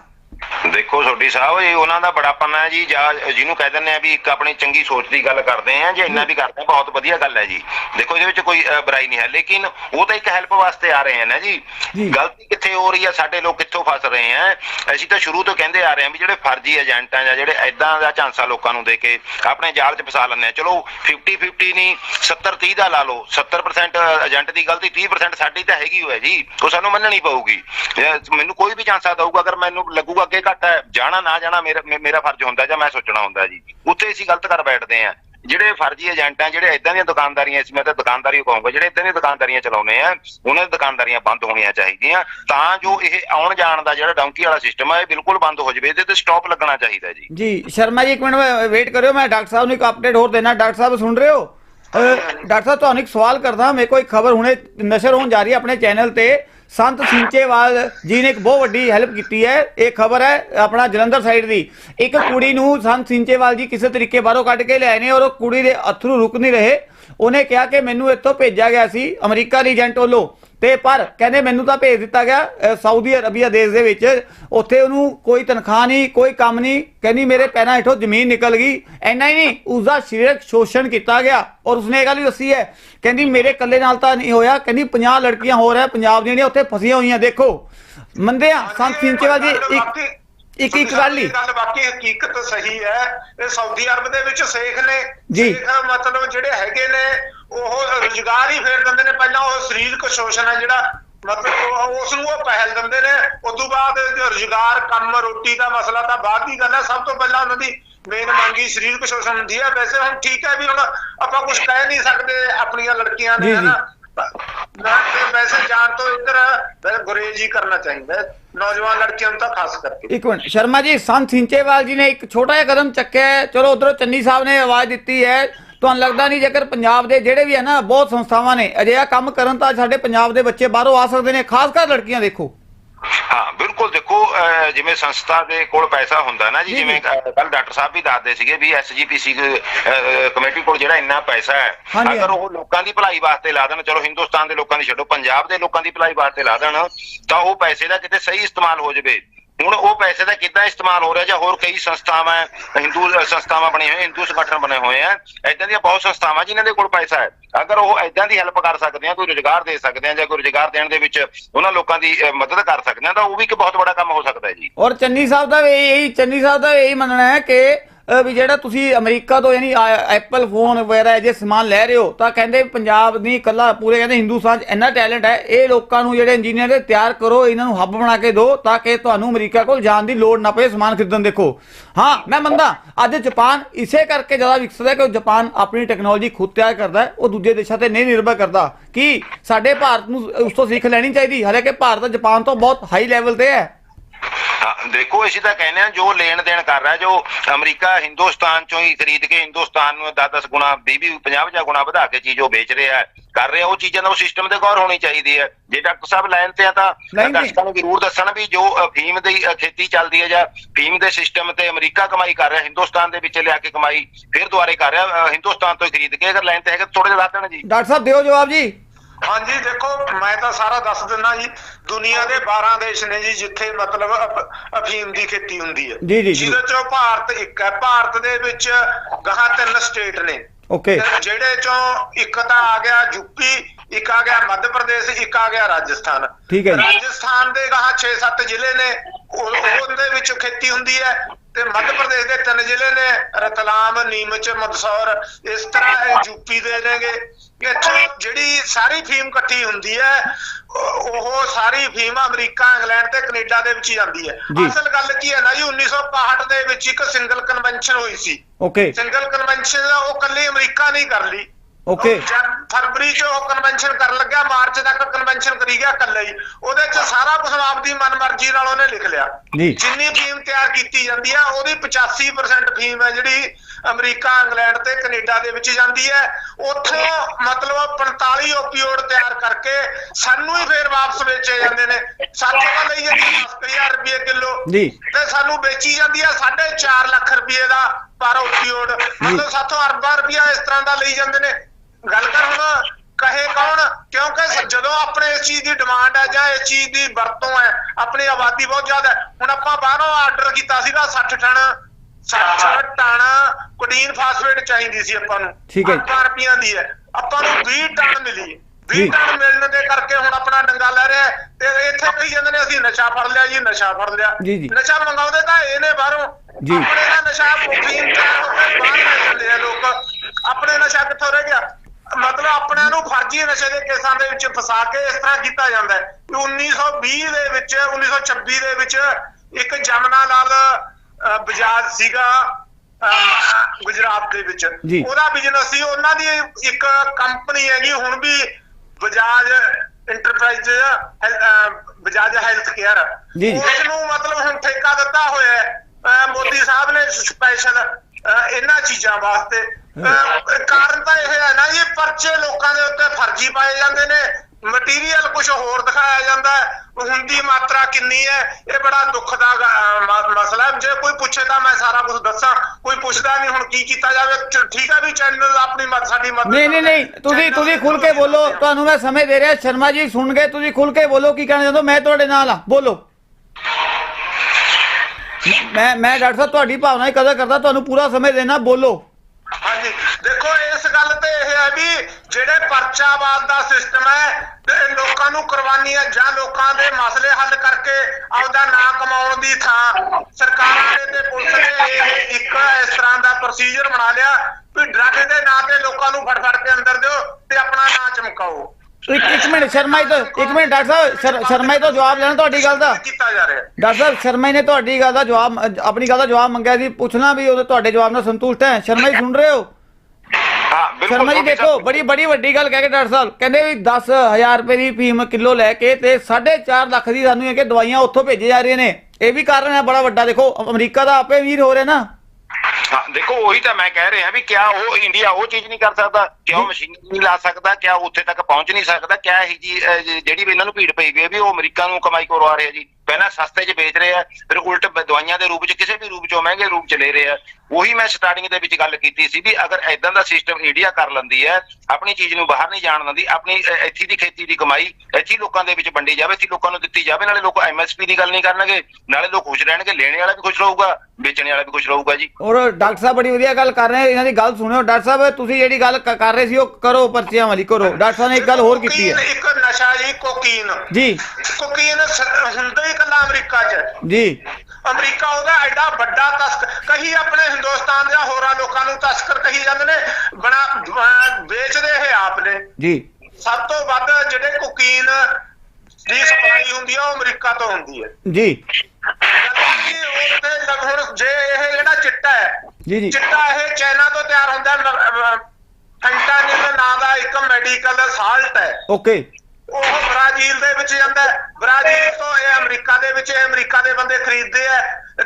ਦੇਖੋ ਸੋਢੀ ਸਾਹਿਬ ਇਹ ਉਹਨਾਂ ਦਾ ਬੜਾਪਨ ਹੈ ਜੀ ਜਾਂ ਜਿਹਨੂੰ ਕਹਿ ਦਿੰਦੇ ਆ ਵੀ ਇੱਕ ਆਪਣੀ ਚੰਗੀ ਸੋਚ ਦੀ ਗੱਲ ਕਰਦੇ ਆ ਜੇ ਇੰਨਾ ਵੀ ਕਰਦੇ ਆ ਬਹੁਤ ਵਧੀਆ ਗੱਲ ਹੈ ਜੀ। ਦੇਖੋ ਇਹਦੇ ਵਿੱਚ ਕੋਈ ਅ, ਬੁਰਾਈ ਨਹੀਂ ਹੈ ਲੇਕਿਨ ਉਹ ਤਾਂ ਇੱਕ ਹੈਲਪ ਵਾਸਤੇ ਆ ਰਹੇ ਆ ਨਾ ਜੀ। ਜੀ। ਗਲਤੀ ਕਿੱਥੇ ਹੋ ਰਹੀ ਆ ਸਾਡੇ ਲੋਕ ਕਿੱਥੋਂ ਫਸ ਰਹੇ ਆ? ਅਸੀਂ ਤਾਂ ਸ਼ੁਰੂ ਤੋਂ ਕਹਿੰਦੇ ਆ ਰਹੇ ਆ ਵੀ ਜਿਹੜੇ ਫਰਜ਼ੀ ਏਜੰਟ ਆ ਜਾਂ ਜਿਹੜੇ ਐਦਾਂ ਦਾ ਝਾਂਸਾ ਲੋਕਾਂ ਨੂੰ ਦੇ ਕੇ ਆਪਣੇ ਜਾਲ 'ਚ ਫਸਾ ਲੈਂਦੇ ਆ। ਚਲੋ 50 50 ਨਹੀਂ 70 30 ਦਾ ਲਾ ਲਓ 70% ਏਜੰਟ ਦੀ ਗਲਤੀ 30% ਸਾਡੀ ਤਾਂ ਹੈਗੀ ਹੋਇਆ ਜੀ। ਉਹ ਸਾਨੂੰ ਮੰਨਣੀ ਪਊਗੀ। ਜੇ ਮੈਨੂੰ ਕੋਈ ਵੀ ਝਾਂਸਾ ਦਊਗਾ ਅਗਰ ਮੈਨੂੰ ਲੱਗੂਗਾ ਕਿ ਘੱਟ ਹੈ ਜਾਣਾ ਨਾ ਜਾਣਾ ਮੇਰਾ ਮੇਰਾ ਫਰਜ਼ ਹੁੰਦਾ ਜਾਂ ਮੈਂ ਸੋਚਣਾ ਹੁੰਦਾ ਜੀ। ਉੱਥੇ ਅਸੀਂ ਗਲਤ ਕਰ ਬੈਠਦੇ ਆ। ਜਿਹੜੇ ਫਰਜ਼ੀ ਏਜੰਟ ਆ, ਜਿਹੜੇ ਇਦਾਂ ਦੀਆਂ ਦੁਕਾਨਦਾਰੀਆਂ, ਇਸ ਮੈਂ ਤਾਂ ਦੁਕਾਨਦਾਰੀ ਕਹੂੰਗਾ, ਜਿਹੜੇ ਇਦਾਂ ਦੀਆਂ ਦੁਕਾਨਦਾਰੀਆਂ ਚਲਾਉਂਦੇ ਆ, ਉਹਨਾਂ ਦੀ ਦੁਕਾਨਦਾਰੀਆਂ ਬੰਦ ਹੋਣੀਆਂ ਚਾਹੀਦੀਆਂ। ਤਾਂ ਜੋ ਇਹ ਆਉਣ ਜਾਣ ਦਾ ਜਿਹੜਾ ਡੌਂਕੀ ਵਾਲਾ ਸਿਸਟਮ ਹੈ ਇਹ ਬਿਲਕੁਲ ਬੰਦ ਹੋ ਜਾਵੇ ਇਹਦੇ ਤੇ ਸਟਾਪ ਲੱਗਣਾ ਚਾਹੀਦਾ ਜੀ। ਜੀ, ਸ਼ਰਮਾ ਜੀ, ਇੱਕ ਮਿੰਟ ਵੇਟ ਕਰਿਓ, ਮੈਂ ਡਾਕਟਰ ਸਾਹਿਬ ਨੂੰ ਇੱਕ ਅਪਡੇਟ ਹੋਰ ਦੇਣਾ। ਡਾਕਟਰ ਸਾਹਿਬ, ਸੁਣ ਰਹੇ ਹੋ? ਡਾਕਟਰ ਸਾਹਿਬ, ਤੁਹਾਨੂੰ ਇੱਕ ਸਵਾਲ ਕਰਦਾ, ਮੇਰੇ ਕੋਲ ਇੱਕ ਖਬਰ ਹੁਣੇ ਨਸ਼ਰ ਹੋਣ ਜਾ ਰਹੀ ਹੈ ਆਪਣੇ ਚੈਨਲ ਤੇ। ਸੰਤ ਸਿੰਚੇਵਾਲ ਜੀ ਨੇ ਇੱਕ ਬਹੁਤ ਵੱਡੀ ਹੈਲਪ ਕੀਤੀ ਹੈ। ਇਹ ਖਬਰ ਹੈ ਆਪਣਾ ਜਲੰਧਰ ਸਾਈਡ ਦੀ। ਇੱਕ ਕੁੜੀ ਨੂੰ ਸੰਤ ਸਿੰਚੇਵਾਲ ਜੀ ਕਿਸੇ ਤਰੀਕੇ ਬਾਹਰੋਂ ਕੱਢ ਕੇ ਲਿਆਏ ਨੇ ਔਰ ਉਹ ਕੁੜੀ ਦੇ ਅਥਰੂ ਰੁਕ ਨਹੀਂ ਰਹੇ। ਉਹਨੇ ਕਿਹਾ ਕਿ ਮੈਨੂੰ ਇੱਥੋਂ ਭੇਜਿਆ ਗਿਆ ਸੀ ਅਮਰੀਕਾ ਦੀ ਏਜੰਟ ਵੱਲੋਂ। ਤੇ ਪਰ ਕਹਿੰਦੇ ਮੈਨੂੰ ਤਾਂ ਭੇਜ ਦਿੱਤਾ ਗਿਆ ਸਾਊਦੀ ਅਰਬੀਆ ਦੇਸ਼ ਦੇ ਵਿੱਚ। ਉੱਥੇ ਉਹਨੂੰ ਕੋਈ ਤਨਖਾਹ ਨਹੀਂ ਕੋਈ ਕੰਮ ਨਹੀਂ ਕਹਿੰਦੀ ਮੇਰੇ ਪੈਰਾਂ ਹੇਠੋਂ ਜ਼ਮੀਨ ਨਿਕਲ ਗਈ। ਐਨਾ ਹੀ ਨਹੀਂ ਉਸਦਾ ਸਰੀਰਕ ਸ਼ੋਸ਼ਣ ਕੀਤਾ ਗਿਆ। ਔਰ ਉਸਨੇ ਇਹ ਗੱਲ ਵੀ ਦੱਸੀ ਹੈ ਕਹਿੰਦੀ ਮੇਰੇ ਇਕੱਲੇ ਨਾਲ ਤਾਂ ਨਹੀਂ ਹੋਇਆ ਕਹਿੰਦੀ 50 ਲੜਕੀਆਂ ਹੋਰ ਹੈ ਪੰਜਾਬ ਦੀਆਂ ਜਿਹੜੀਆਂ ਉੱਥੇ ਫਸੀਆਂ ਹੋਈਆਂ ਦੇਖੋ। ਮੰਨਦੇ ਆ ਸੰਤ ਸਿੰਚੇਵਾਲ ਜੀ ਇੱਕ ਇੱਕ ਇੱਕ ਗੱਲ ਹੀ। ਗੱਲ ਬਾਕੀ ਹਕੀਕਤ ਸਹੀ ਹੈ ਇਹ ਸਾਊਦੀ ਅਰਬ ਦੇ ਵਿੱਚ ਸੇਖ ਨੇ। ਜੀ। ਸੇਖ ਮਤਲਬ ਜਿਹੜੇ ਹੈਗੇ ਨੇ ਉਹ ਰੁਜ਼ਗਾਰ ਹੀ ਫੇਰ ਦਿੰਦੇ ਨੇ। ਪਹਿਲਾਂ ਉਹ ਸਰੀਰਕ ਸ਼ੋਸ਼ਣ ਹੈ ਜਿਹੜਾ ਮਤਲਬ ਉਸ ਨੂੰ ਉਹ ਪਹਿਲ ਦਿੰਦੇ ਨੇ। ਉਸ ਤੋਂ ਬਾਅਦ ਜੋ ਰੁਜ਼ਗਾਰ ਕੰਮ ਰੋਟੀ ਦਾ ਮਸਲਾ ਤਾਂ ਬਾਅਦ ਦੀ ਗੱਲ ਹੈ। ਸਭ ਤੋਂ ਪਹਿਲਾਂ ਉਹਨਾਂ ਦੀ ਮੇਨ ਮੰਗੀ ਸਰੀਰਕ ਸ਼ੋਸ਼ਣ ਹੁੰਦੀ ਹੈ। ਵੈਸੇ ਹੁਣ ਠੀਕ ਹੈ ਵੀ ਹੁਣ ਆਪਾਂ ਕੁਝ ਕਹਿ ਨਹੀਂ ਸਕਦੇ ਆਪਣੀਆਂ ਲੜਕੀਆਂ ਜੀ। ਹਨਾ? ਨਾ ਵੈਸੇ ਜਾਣ ਤੋਂ ਇੱਧਰ ਗੁਰੇਜ਼ ਹੀ ਕਰਨਾ ਚਾਹੀਦਾ ਨੌਜਵਾਨ ਲੜਕੀਆਂ ਨੂੰ ਤਾਂ ਖਾਸ ਕਰਕੇ। ਇੱਕ ਮਿੰਟ ਸ਼ਰਮਾ ਜੀ ਸੰਤ ਸਿੰਚੇਵਾਲ ਜੀ ਨੇ ਇੱਕ ਛੋਟਾ ਜਿਹਾ ਕਦਮ ਚੱਕਿਆ ਚਲੋ ਉਧਰੋਂ ਚੰਨੀ ਸਾਹਿਬ ਨੇ ਆਵਾਜ਼ ਦਿੱਤੀ ਹੈ। ਤੁਹਾਨੂੰ ਲੱਗਦਾ ਨਹੀਂ ਜੇਕਰ ਪੰਜਾਬ ਦੇ ਜਿਹੜੇ ਵੀ ਹੈ ਨਾ ਬਹੁਤ ਸੰਸਥਾਵਾਂ ਨੇ ਅਜਿਹਾ ਕੰਮ ਕਰਨ ਤਾਂ ਸਾਡੇ ਪੰਜਾਬ ਦੇ ਬੱਚੇ ਬਾਹਰੋਂ ਆ ਸਕਦੇ ਨੇ ਖਾਸ ਕਰ ਲੜਕੀਆਂ ਦੇਖੋ। ਹਾਂ ਬਿਲਕੁਲ ਦੇਖੋ ਜਿਵੇਂ ਸੰਸਥਾ ਦੇ ਕੋਲ ਪੈਸਾ ਹੁੰਦਾ ਨਾ ਜੀ ਜਿਵੇਂ ਕੱਲ ਡਾਕਟਰ ਸਾਹਿਬ ਵੀ ਦੱਸਦੇ ਸੀਗੇ ਵੀ ਐਸਜੀਪੀਸੀ ਕਮੇਟੀ ਕੋਲ ਜਿਹੜਾ ਇੰਨਾ ਪੈਸਾ ਹੈ ਅਗਰ ਉਹ ਲੋਕਾਂ ਦੀ ਭਲਾਈ ਵਾਸਤੇ ਲਾ ਦੇਣ ਚਲੋ ਹਿੰਦੁਸਤਾਨ ਦੇ ਲੋਕਾਂ ਦੀ ਛੱਡੋ ਪੰਜਾਬ ਦੇ ਲੋਕਾਂ ਦੀ ਭਲਾਈ ਵਾਸਤੇ ਲਾ ਦੇਣ ਤਾਂ ਉਹ ਪੈਸੇ ਦਾ ਕਿਤੇ ਸਹੀ ਇਸਤੇਮਾਲ ਹੋ ਜਾਵੇ। ਹੁਣ ਉਹ ਪੈਸੇ ਦਾ ਕਿੱਦਾਂ ਇਸਤੇਮਾਲ ਹੋ ਰਿਹਾ ਜਾਂ ਹੋਰ ਕਈ ਸੰਸਥਾਵਾਂ, ਹਿੰਦੂ ਸੰਸਥਾਵਾਂ ਬਣੀਆਂ ਹੋਈਆਂ, ਹਿੰਦੂ ਸੰਗਠਨ ਬਣੇ ਹੋਏ ਆ ਇਦਾਂ ਦੀਆਂ ਬਹੁਤ ਸੰਸਥਾਵਾਂ ਜਿਨ੍ਹਾਂ ਦੇ ਕੋਲ ਪੈਸਾ ਹੈ। ਅਗਰ ਉਹ ਇਦਾਂ ਦੀ ਹੈਲਪ ਕਰ ਸਕਦੇ ਆ, ਕੋਈ ਰੁਜ਼ਗਾਰ ਦੇ ਸਕਦੇ ਆ ਜਾਂ ਕੋਈ ਰੁਜ਼ਗਾਰ ਦੇਣ ਦੇ ਵਿੱਚ ਉਹਨਾਂ ਲੋਕਾਂ ਦੀ ਮਦਦ ਕਰ ਸਕਦੇ ਆ, ਤਾਂ ਉਹ ਵੀ ਇੱਕ ਬਹੁਤ ਵੱਡਾ ਕੰਮ ਹੋ ਸਕਦਾ ਹੈ ਜੀ। ਔਰ ਚੰਨੀ ਸਾਹਿਬ ਦਾ ਵੀ ਚੰਨੀ ਸਾਹਿਬ ਦਾ ਇਹੀ ਮੰਨਣਾ ਹੈ ਕਿ ਵੀ ਜਿਹੜਾ ਤੁਸੀਂ ਅਮਰੀਕਾ ਤੋਂ ਯਾਨੀ ਐਪਲ ਫੋਨ ਵਗੈਰਾ ਜੇ ਸਮਾਨ ਲੈ ਰਹੇ ਹੋ, ਤਾਂ ਕਹਿੰਦੇ ਪੰਜਾਬ ਨਹੀਂ ਇਕੱਲਾ ਪੂਰੇ ਕਹਿੰਦੇ ਹਿੰਦੁਸਤਾਨ 'ਚ ਇੰਨਾ ਟੈਲੈਂਟ ਹੈ, ਇਹ ਲੋਕਾਂ ਨੂੰ ਜਿਹੜੇ ਇੰਜੀਨੀਅਰ ਦੇ ਤਿਆਰ ਕਰੋ, ਇਹਨਾਂ ਨੂੰ ਹੱਬ ਬਣਾ ਕੇ ਦਿਓ, ਤਾਂ ਕਿ ਤੁਹਾਨੂੰ ਅਮਰੀਕਾ ਕੋਲ ਜਾਣ ਦੀ ਲੋੜ ਨਾ ਪਏ ਸਮਾਨ ਖਰੀਦਣ ਦੇਖੋ। ਹਾਂ, ਮੈਂ ਮੰਨਦਾ, ਅੱਜ ਜਾਪਾਨ ਇਸੇ ਕਰਕੇ ਜ਼ਿਆਦਾ ਵਿਕਸਤ ਹੈ ਕਿ ਉਹ ਜਾਪਾਨ ਆਪਣੀ ਟੈਕਨੋਲੋਜੀ ਖੁਦ ਤਿਆਰ ਕਰਦਾ ਉਹ ਦੂਜੇ ਦੇਸ਼ਾਂ ਤੇ ਨਹੀਂ ਨਿਰਭਰ ਕਰਦਾ। ਕਿ ਸਾਡੇ ਭਾਰਤ ਨੂੰ ਉਸ ਤੋਂ ਸਿੱਖ ਲੈਣੀ ਚਾਹੀਦੀ? ਹਾਲਾਂਕਿ ਭਾਰਤ ਜਾਪਾਨ ਤੋਂ ਬਹੁਤ ਹਾਈ ਲੈਵਲ ਤੇ ਹੈ। ਦੇਖੋ ਅਸੀਂ ਤਾਂ ਕਹਿੰਦੇ ਆ ਜੋ ਲੈਣ ਦੇਣ ਕਰ ਰਿਹਾ ਜੋ ਅਮਰੀਕਾ ਹਿੰਦੁਸਤਾਨ ਚੋਂ ਹੀ ਖਰੀਦ ਕੇ ਹਿੰਦੁਸਤਾਨ ਨੂੰ 10-10 ਗੁਣਾ 20 50 ਗੁਣਾ ਵਧਾ ਕੇ ਚੀਜ਼ ਉਹ ਵੇਚ ਰਿਹਾ ਹੈ ਕਰ ਰਿਹਾ ਉਹ ਚੀਜ਼ਾਂ ਦਾ ਉਹ ਸਿਸਟਮ ਤੇ ਗੌਰ ਹੋਣੀ ਚਾਹੀਦੀ ਹੈ। ਜੇ ਡਾਕਟਰ ਸਾਹਿਬ ਲਾਈਨ ਤੇ ਆ ਤਾਂ। ਦਰਸ਼ਕਾਂ ਨੂੰ ਜ਼ਰੂਰ ਦੱਸਣ ਵੀ ਜੋ ਫੀਮ ਦੀ ਖੇਤੀ ਚੱਲਦੀ ਹੈ ਜਾਂ ਫੀਮ ਦੇ ਸਿਸਟਮ ਤੇ ਅਮਰੀਕਾ ਕਮਾਈ ਕਰ ਰਿਹਾ ਹਿੰਦੁਸਤਾਨ ਦੇ ਵਿੱਚ ਲਿਆ ਕੇ ਕਮਾਈ ਫਿਰ ਦੁਬਾਰੇ ਕਰ ਰਿਹਾ ਹਿੰਦੁਸਤਾਨ ਤੋਂ ਹੀ ਖਰੀਦ ਕੇ ਅਗਰ ਲਾਈਨ ਤੇ ਹੈਗਾ ਥੋੜੇ ਜਿਹਾ ਦੱਸ ਦੇਣਾ ਜੀ। ਡਾਕਟਰ ਸਾਹਿਬ ਦਿਓ ਜਵਾਬ ਜੀ। ਹਾਂਜੀ ਦੇਖੋ ਮੈਂ ਤਾਂ ਸਾਰਾ ਦੱਸ ਦਿੰਦਾ ਜੀ ਦੁਨੀਆ ਦੇ 12 ਦੇਸ਼ ਨੇ ਜੀ ਜਿੱਥੇ ਮਤਲਬ ਅਫ- ਅਫੀਮ ਦੀ ਖੇਤੀ ਹੁੰਦੀ ਹੈ। ਜੀ, ਜੀ। ਜਿਹਦੇ ਚੋਂ ਭਾਰਤ ਇੱਕ ਹੈ। ਭਾਰਤ ਦੇ ਵਿੱਚ ਗਾਹਾਂ ਤਿੰਨ ਸਟੇਟ ਨੇ। ਓਕੇ। ਜਿਹੜੇ ਚੋਂ ਇੱਕ ਤਾਂ ਆ ਗਿਆ ਯੂਪੀ ਇੱਕ ਆ ਗਿਆ ਮੱਧ ਪ੍ਰਦੇਸ਼ ਇੱਕ ਆ ਗਿਆ ਰਾਜਸਥਾਨ। ਠੀਕ ਹੈ ਜੀ। ਰਾਜਸਥਾਨ ਦੇ ਗਾਹਾਂ 6-7 ਜ਼ਿਲ੍ਹੇ ਨੇ। ਉਹ- ਉਹਦੇ ਵਿੱਚ ਖੇਤੀ ਹੁੰਦੀ ਹੈ। ਤੇ ਮੱਧ ਪ੍ਰਦੇਸ਼ ਦੇ ਤਿੰਨ ਜ਼ਿਲ੍ਹੇ ਨੇ ਰਤਲਾਮ ਨੀਮਚ ਮੰਦਸੌਰ ਇਸ ਤਰ੍ਹਾਂ ਇਹ ਯੂਪੀ ਦੇ ਨੇਗੇ। ਇੱਥੋਂ ਜਿਹੜੀ ਸਾਰੀ ਫੀਮ ਇਕੱਠੀ ਹੁੰਦੀ ਹੈ ਉਹ ਸਾਰੀ ਫੀਮ ਅਮਰੀਕਾ ਇੰਗਲੈਂਡ ਤੇ ਕੈਨੇਡਾ ਦੇ ਵਿੱਚ ਜਾਂਦੀ ਹੈ। ਅਸਲ ਗੱਲ ਕੀ ਹੈ ਨਾ ਜੀ 1965 ਦੇ ਵਿੱਚ ਇੱਕ ਸਿੰਗਲ ਕਨਵੈਨਸ਼ਨ ਹੋਈ ਸੀ। ਓਕੇ ਸਿੰਗਲ ਕਨਵੈਨਸ਼ਨ ਉਹ ਕੱਲੀ ਅਮਰੀਕਾ ਨਹੀਂ ਕਰ ਲਈ। ਜਦ ਫਰਵਰੀ 'ਚ ਉਹ ਕਨਵੈਨਸ਼ਨ ਕਰਨ ਲੱਗਿਆ ਮਾਰਚ ਤੱਕ ਕਨਵੈਨਸ਼ਨ ਕਰੀ ਗਿਆ ਇਕੱਲੇ ਹੀ। ਉਹਦੇ 'ਚ ਸਾਰਾ ਕੁਝ ਆਪਦੀ ਮਨਮਰਜ਼ੀ ਨਾਲ ਉਹਨੇ ਲਿਖ ਲਿਆ। ਜਿੰਨੀ ਫੀਮ ਤਿਆਰ ਕੀਤੀ ਜਾਂਦੀ ਹੈ ਉਹਦੀ 85% ਫੀਮ ਹੈ ਜਿਹੜੀ ਅਮਰੀਕਾ ਇੰਗਲੈਂਡ ਤੇ ਕੈਨੇਡਾ ਦੇ ਵਿੱਚ ਜਾਂਦੀ ਹੈ। ਉੱਥੋਂ ਮਤਲਬ 45 ਓਪੀਓਡ ਤਿਆਰ ਕਰਕੇ ਸਾਨੂੰ ਹੀ ਫੇਰ ਵਾਪਸ ਵੇਚੇ ਜਾਂਦੇ ਨੇ। ਸਾਡੇ ਕੋਲ ਲਈ ਜਾਂਦੀ 10000 ਰੁਪਏ ਕਿਲੋ। ਜੀ। ਤੇ ਸਾਨੂੰ ਵੇਚੀ ਜਾਂਦੀ ਹੈ 4.5 ਲੱਖ ਰੁਪਏ ਦਾ ਪਰ ਓਪੀਓਡ ਮਤਲਬ ਸਾਥੋਂ ਅਰਬਾਂ ਰੁਪਇਆ ਇਸ ਤਰ੍ਹਾਂ ਦਾ ਲਈ ਜਾਂਦੇ ਨੇ। ਗੱਲ ਕਰ ਹੁਣ ਕਹੇ ਕੌਣ? ਕਿਉਂਕਿ ਜਦੋਂ ਆਪਣੇ ਇਸ ਚੀਜ਼ ਦੀ ਡਿਮਾਂਡ ਹੈ ਜਾਂ ਇਸ ਚੀਜ਼ ਦੀ ਵਰਤੋਂ ਹੈ ਆਪਣੀ ਆਬਾਦੀ ਬਹੁਤ ਜ਼ਿਆਦਾ ਹੈ। ਹੁਣ ਆਪਾਂ ਬਾਹਰੋਂ ਆਰਡਰ ਕੀਤਾ ਸੀਗਾ 60 ਟਨ 60 ਟਨ ਕੋਡੀਨ ਫਾਸਫੇਟ ਚਾਹੀਦੀ ਸੀ ਆਪਾਂ ਨੂੰ। ਠੀਕ ਹੈ। ਅਰਬਾਂ ਰੁਪਈਆਂ ਦੀ ਹੈ। ਆਪਾਂ ਨੂੰ 20 ਟਨ ਮਿਲੀ। 20 ਜੀ। ਟਨ ਮਿਲਣ ਦੇ ਕਰਕੇ ਹੁਣ ਆਪਣਾ ਡੰਗਾ ਲੈ ਰਿਹਾ ਤੇ ਇੱਥੇ ਕਹੀ ਜਾਂਦੇ ਨੇ ਅਸੀਂ ਨਸ਼ਾ ਫੜ ਲਿਆ ਜੀ ਨਸ਼ਾ ਫੜ ਲਿਆ। ਨਸ਼ਾ ਮੰਗਾਉਂਦੇ ਤਾਂ ਇਹ ਨੇ ਬਾਹਰੋਂ। ਆਪਣੇ ਦਾ ਨਸ਼ਾ ਮੁਕੀਮ ਤਿਆਰ ਹੋ ਕੇ ਬਾਹਰ ਲੈ ਜਾਂਦੇ ਆ ਲੋਕ। ਆਪਣੇ ਨਸ਼ਾ ਕਿੱਥੋਂ ਰਹਿ ਗਿਆ? ਮਤਲਬ ਆਪਣਿਆਂ ਨੂੰ ਫਰਜ਼ੀ ਨਸ਼ੇ ਦੇ ਕੇਸਾਂ ਦੇ ਵਿੱਚ ਫਸਾ ਕੇ ਇਸ ਤਰ੍ਹਾਂ ਕੀਤਾ ਜਾਂਦਾ ਹੈ ਕਿ 1920 ਦੇ ਵਿੱਚ 1926 ਦੇ ਵਿੱਚ ਇੱਕ ਜਮਨਾ ਲਾਲ ਬਜਾਜ ਸੀਗਾ ਗੁਜਰਾਤ ਦੇ ਵਿੱਚ। ਉਹਦਾ ਬਿਜ਼ਨਸ ਸੀ ਉਹਨਾਂ ਦੀ ਇੱਕ ਕੰਪਨੀ ਹੈਗੀ ਹੁਣ ਵੀ Bajaj enterprise Bajaj health care. ਉਸ ਨੂੰ ਮਤਲਬ ਹੁਣ ਠੇਕਾ ਦਿੱਤਾ ਹੋਇਆ ਹੈ ਮੋਦੀ ਸਾਹਿਬ ਨੇ ਸਪੈਸ਼ਲ ਇਹਨਾਂ ਚੀਜ਼ਾਂ ਵਾਸਤੇ ਕਾਰਨ ਤਾਂ ਇਹ ਹੈ ਨਾ ਜੀ ਪਰਚੇ ਲੋਕਾਂ ਦੇ ਉੱਤੇ ਫਰਜ਼ੀ ਪਾਏ ਜਾਂਦੇ ਨੇ। ਮਟੀਰੀਅਲ ਕੁਝ ਹੋਰ ਦਿਖਾਇਆ ਜਾਂਦਾ ਹੈ। ਹੁੰਦੀ ਮਾਤਰਾ ਕਿੰਨੀ ਹੈ ਇਹ ਬੜਾ ਦੁੱਖ ਦਾ ਮਸਲਾ ਹੈ। ਜੇ ਕੋਈ ਪੁੱਛੇ ਤਾਂ ਮੈਂ ਸਾਰਾ ਕੁਝ ਦੱਸਾਂ। ਕੋਈ ਪੁੱਛਦਾ ਨਹੀਂ ਹੁਣ ਕੀ ਕੀਤਾ ਜਾਵੇ। ਠੀਕ ਹੈ ਵੀ ਚੈਨਲ ਆਪਣੀ ਮਦ ਸਾਡੀ ਮਦਦ ਨਹੀਂ ਨਹੀਂ ਨਹੀਂ। ਤੁਸੀਂ ਤੁਸੀਂ ਖੁੱਲ ਕੇ ਬੋਲੋ। ਹਾਂ। ਤੁਹਾਨੂੰ ਮੈਂ ਸਮਝ ਦੇ ਰਿਹਾ। ਸ਼ਰਮਾ ਜੀ ਸੁਣ ਗਏ। ਤੁਸੀਂ ਖੁੱਲ ਕੇ ਬੋਲੋ। ਕੀ ਕਹਿਣਾ ਚਾਹੁੰਦੇ ਹੋ? ਮੈਂ ਤੁਹਾਡੇ ਨਾਲ ਆ। ਬੋਲੋ। ਮੈਂ ਮੈਂ ਡਾਕਟਰ ਸਾਹਿਬ ਤੁਹਾਡੀ ਭਾਵਨਾ ਦੀ ਕਦਰ ਕਰਦਾ। ਤੁਹਾਨੂੰ ਪੂਰਾ ਸਮਝ ਦੇਣਾ। ਬੋਲੋ। ਹਾਂਜੀ। ਦੇਖੋ, ਇਸ ਗੱਲ ਤੇ ਇਹ ਹੈ ਵੀ ਜਿਹੜੇ ਪਰਚਾਵਾਦ ਦਾ ਸਿਸਟਮ ਹੈ, ਤੇ ਲੋਕਾਂ ਨੂੰ ਕੁਰਬਾਨੀਆਂ ਜਾਂ ਲੋਕਾਂ ਦੇ ਮਸਲੇ ਹੱਲ ਕਰਕੇ ਆਪਦਾ ਨਾਂ ਕਮਾਉਣ ਦੀ ਥਾਂ ਸਰਕਾਰਾਂ ਨੇ ਤੇ ਪੁਲਿਸ ਨੇ ਇਹ ਇੱਕ ਇਸ ਤਰ੍ਹਾਂ ਦਾ ਪ੍ਰੋਸੀਜਰ ਬਣਾ ਲਿਆ ਵੀ ਡਰੱਗ ਦੇ ਨਾਂ ਤੇ ਲੋਕਾਂ ਨੂੰ ਫੜ ਫੜ ਕੇ ਅੰਦਰ ਦਿਓ ਤੇ ਆਪਣਾ ਨਾਂ ਚਮਕਾਓ। ਇੱਕ ਇੱਕ ਮਿੰਟ ਸ਼ਰਮਾ ਜੀ ਤੋਂ ਇੱਕ ਮਿੰਟ ਡਾਕਟਰ ਸਾਹਿਬ ਸ਼ਰ- ਸ਼ਰਮਾ ਜੀ ਤੋਂ ਜਵਾਬ ਲੈਣਾ ਤੁਹਾਡੀ ਗੱਲ ਦਾ। ਕੀਤਾ ਜਾ ਰਿਹਾ ਡਾਕਟਰ ਸਾਹਿਬ ਸ਼ਰਮਾ ਜੀ ਨੇ ਤੁਹਾਡੀ ਗੱਲ ਦਾ ਜਵਾਬ ਆਪਣੀ ਗੱਲ ਦਾ ਜਵਾਬ ਮੰਗਿਆ ਸੀ। ਪੁੱਛਣਾ ਵੀ ਉਹਦੇ ਤੁਹਾਡੇ ਜਵਾਬ ਨਾਲ ਸੰਤੁਸ਼ਟ ਹੈ। ਸ਼ਰਮਾ ਜੀ ਸੁਣ ਰਹੇ ਹੋ? ਹਾਂ ਬਿਲਕੁਲ ਸ਼ਰਮਾ ਜੀ ਦੇਖੋ ਬੜੀ ਬੜੀ ਵੱਡੀ ਗੱਲ ਕਹਿ ਕੇ ਡਾਕਟਰ ਸਾਹਿਬ ਕਹਿੰਦੇ ਵੀ 10000 ਰੁਪਏ ਦੀ ਫੀਮ ਕਿਲੋ ਲੈ ਕੇ ਤੇ 4.5 ਲੱਖ ਦੀ ਸਾਨੂੰ ਇਹ ਕਿ ਦਵਾਈਆਂ ਉੱਥੋਂ ਭੇਜੀ ਜਾ ਰਹੀਆਂ ਨੇ। ਇਹ ਵੀ ਕਾਰਨ ਹੈ ਬੜਾ ਵੱਡਾ। ਦੇਖੋ ਅਮਰੀਕਾ ਦਾ ਆਪੇ ਵੀਰ ਹੋ ਰਿਹਾ ਨਾ। ਦੇਖੋ ਉਹੀ ਤਾਂ ਮੈਂ ਕਹਿ ਰਿਹਾ ਵੀ ਕਿਆ ਉਹ ਇੰਡੀਆ ਉਹ ਚੀਜ਼ ਨਹੀਂ ਕਰ ਸਕਦਾ ਕਿਆ ਉਹ ਮਸ਼ੀਨ ਨਹੀਂ ਲਾ ਸਕਦਾ ਕਿਆ ਉੱਥੇ ਤੱਕ ਪਹੁੰਚ ਨਹੀਂ ਸਕਦਾ ਕਿਆ ਇਹ ਜੀ ਜਿਹੜੀ ਵੀ ਇਹਨਾਂ ਨੂੰ ਭੀੜ ਪਈ ਵੀ ਹੈ ਵੀ ਉਹ ਅਮਰੀਕਾ ਨੂੰ ਕਮਾਈ ਕਰਵਾ ਰਿਹਾ ਜੀ। ਪਹਿਲਾਂ ਸਸਤੇ 'ਚ ਵੇਚ ਰਹੇ ਆ ਫਿਰ ਉਲਟ ਦਵਾਈਆਂ ਦੇ ਰੂਪ 'ਚ ਕਿਸੇ ਵੀ ਰੂਪ 'ਚੋਂ ਮਹਿੰਗੇ ਰੂਪ 'ਚ ਲੈ ਰਹੇ ਆ। ਉਹੀ ਮੈਂ ਸਟਾਰਟਿੰਗ ਦੇ ਵਿੱਚ ਗੱਲ ਕੀਤੀ ਸੀ ਵੀ ਅਗਰ ਐਦਾਂ ਦਾ ਸਿਸਟਮ ਇੰਡੀਆ ਕਰ ਲੈਂਦੀ ਹੈ ਆਪਣੀ ਚੀਜ਼ ਨੂੰ ਬਾਹਰ ਨਹੀਂ ਜਾਣ ਦਿੰਦੀ ਆਪਣੀ ਇੱਥੇ ਦੀ ਖੇਤੀ ਦੀ ਕਮਾਈ ਇੱਥੇ ਲੋਕਾਂ ਦੇ ਵਿੱਚ ਵੰਡੀ ਜਾਵੇ ਇੱਥੇ ਲੋਕਾਂ ਨੂੰ ਦਿੱਤੀ ਜਾਵੇ ਨਾਲੇ ਲੋਕ ਐਮਐਸਪੀ ਦੀ ਗੱਲ ਨਹੀਂ ਕਰਨਗੇ ਨਾਲੇ ਲੋਕ ਖੁਸ਼ ਰਹਿਣਗੇ ਲੈਣੇ ਵਾਲਾ ਵੀ ਖੁਸ਼ ਰਹੂਗਾ ਵੇਚਣ ਵਾਲਾ ਵੀ ਖੁਸ਼ ਰਹੂਗਾ ਜੀ। ਔਰ ਡਾਕਟਰ ਸਾਹਿਬ ਬੜੀ ਵਧੀਆ ਗੱਲ ਕਰ ਰਹੇ ਇਹਨਾਂ ਦੀ ਗੱਲ ਸੁਣਿਓ ਡਾਕਟਰ ਸਾਹਿਬ ਤੁਸੀਂ ਜਿਹੜੀ ਗੱਲ ਕਰ ਰਹੇ ਸੀ ਉਹ ਕਰੋ ਪਰਚੀਆਂ ਵਾਲੀ ਕਰੋ। ਡਾਕਟਰ ਸਾਹਿਬ ਨੇ ਇੱਕ ਗੱਲ ਹੋਰ ਕੀਤੀ ਹੈ। ਇੱਕ ਨਸ਼ਾ ਜੀ ਕੋਕੀਨ। ਜੀ। ਕੋਕੀਨ ਹੁੰਦਾ ਹੀ ਕੱਲਾ ਅਮਰੀਕਾ 'ਚ। ਜੀ। ਅਮਰੀਕਾ ਉਹਦਾ ਐਡਾ ਵੱਡਾ ਤਸਕ ਕਹੀ ਆਪਣੇ ਹਿੰਦੁਸਤਾਨ ਦੇ ਹੋਰਾਂ ਲੋਕਾਂ ਨੂੰ ਤਸਕਰ ਕਹੀ ਜਾਂਦੇ ਨੇ ਬਣਾ ਵੇਚਦੇ ਇਹ ਆਪ ਨੇ। ਜੀ। ਸਭ ਤੋਂ ਵੱਧ ਜਿਹੜੇ ਕੋਕੀਨ ਦੀ ਸਪਲਾਈ ਹੁੰਦੀ ਆ ਉਹ ਅਮਰੀਕਾ ਤੋਂ ਹੁੰਦੀ ਹੈ। ਜੀ। ਹੁਣ ਜੇ ਇਹ ਜਿਹੜਾ ਚਿੱਟਾ ਹੈ ਜੀ ਜੀ। ਚਿੱਟਾ ਇਹ ਚਾਈਨਾ ਤੋਂ ਤਿਆਰ ਹੁੰਦਾ ਫੈਂਟਾਨਿਲ ਨਾਂ ਦਾ ਇੱਕ ਮੈਡੀਕਲ ਸਾਲਟ ਹੈ। ਓਕੇ। ਉਹ ਬ੍ਰਾਜ਼ੀਲ ਦੇ ਵਿੱਚ ਜਾਂਦਾ। ਬ੍ਰਾਜ਼ੀਲ ਤੋਂ ਇਹ ਅਮਰੀਕਾ ਦੇ ਵਿੱਚ ਇਹ ਅਮਰੀਕਾ ਦੇ ਬੰਦੇ ਖਰੀਦਦੇ ਆ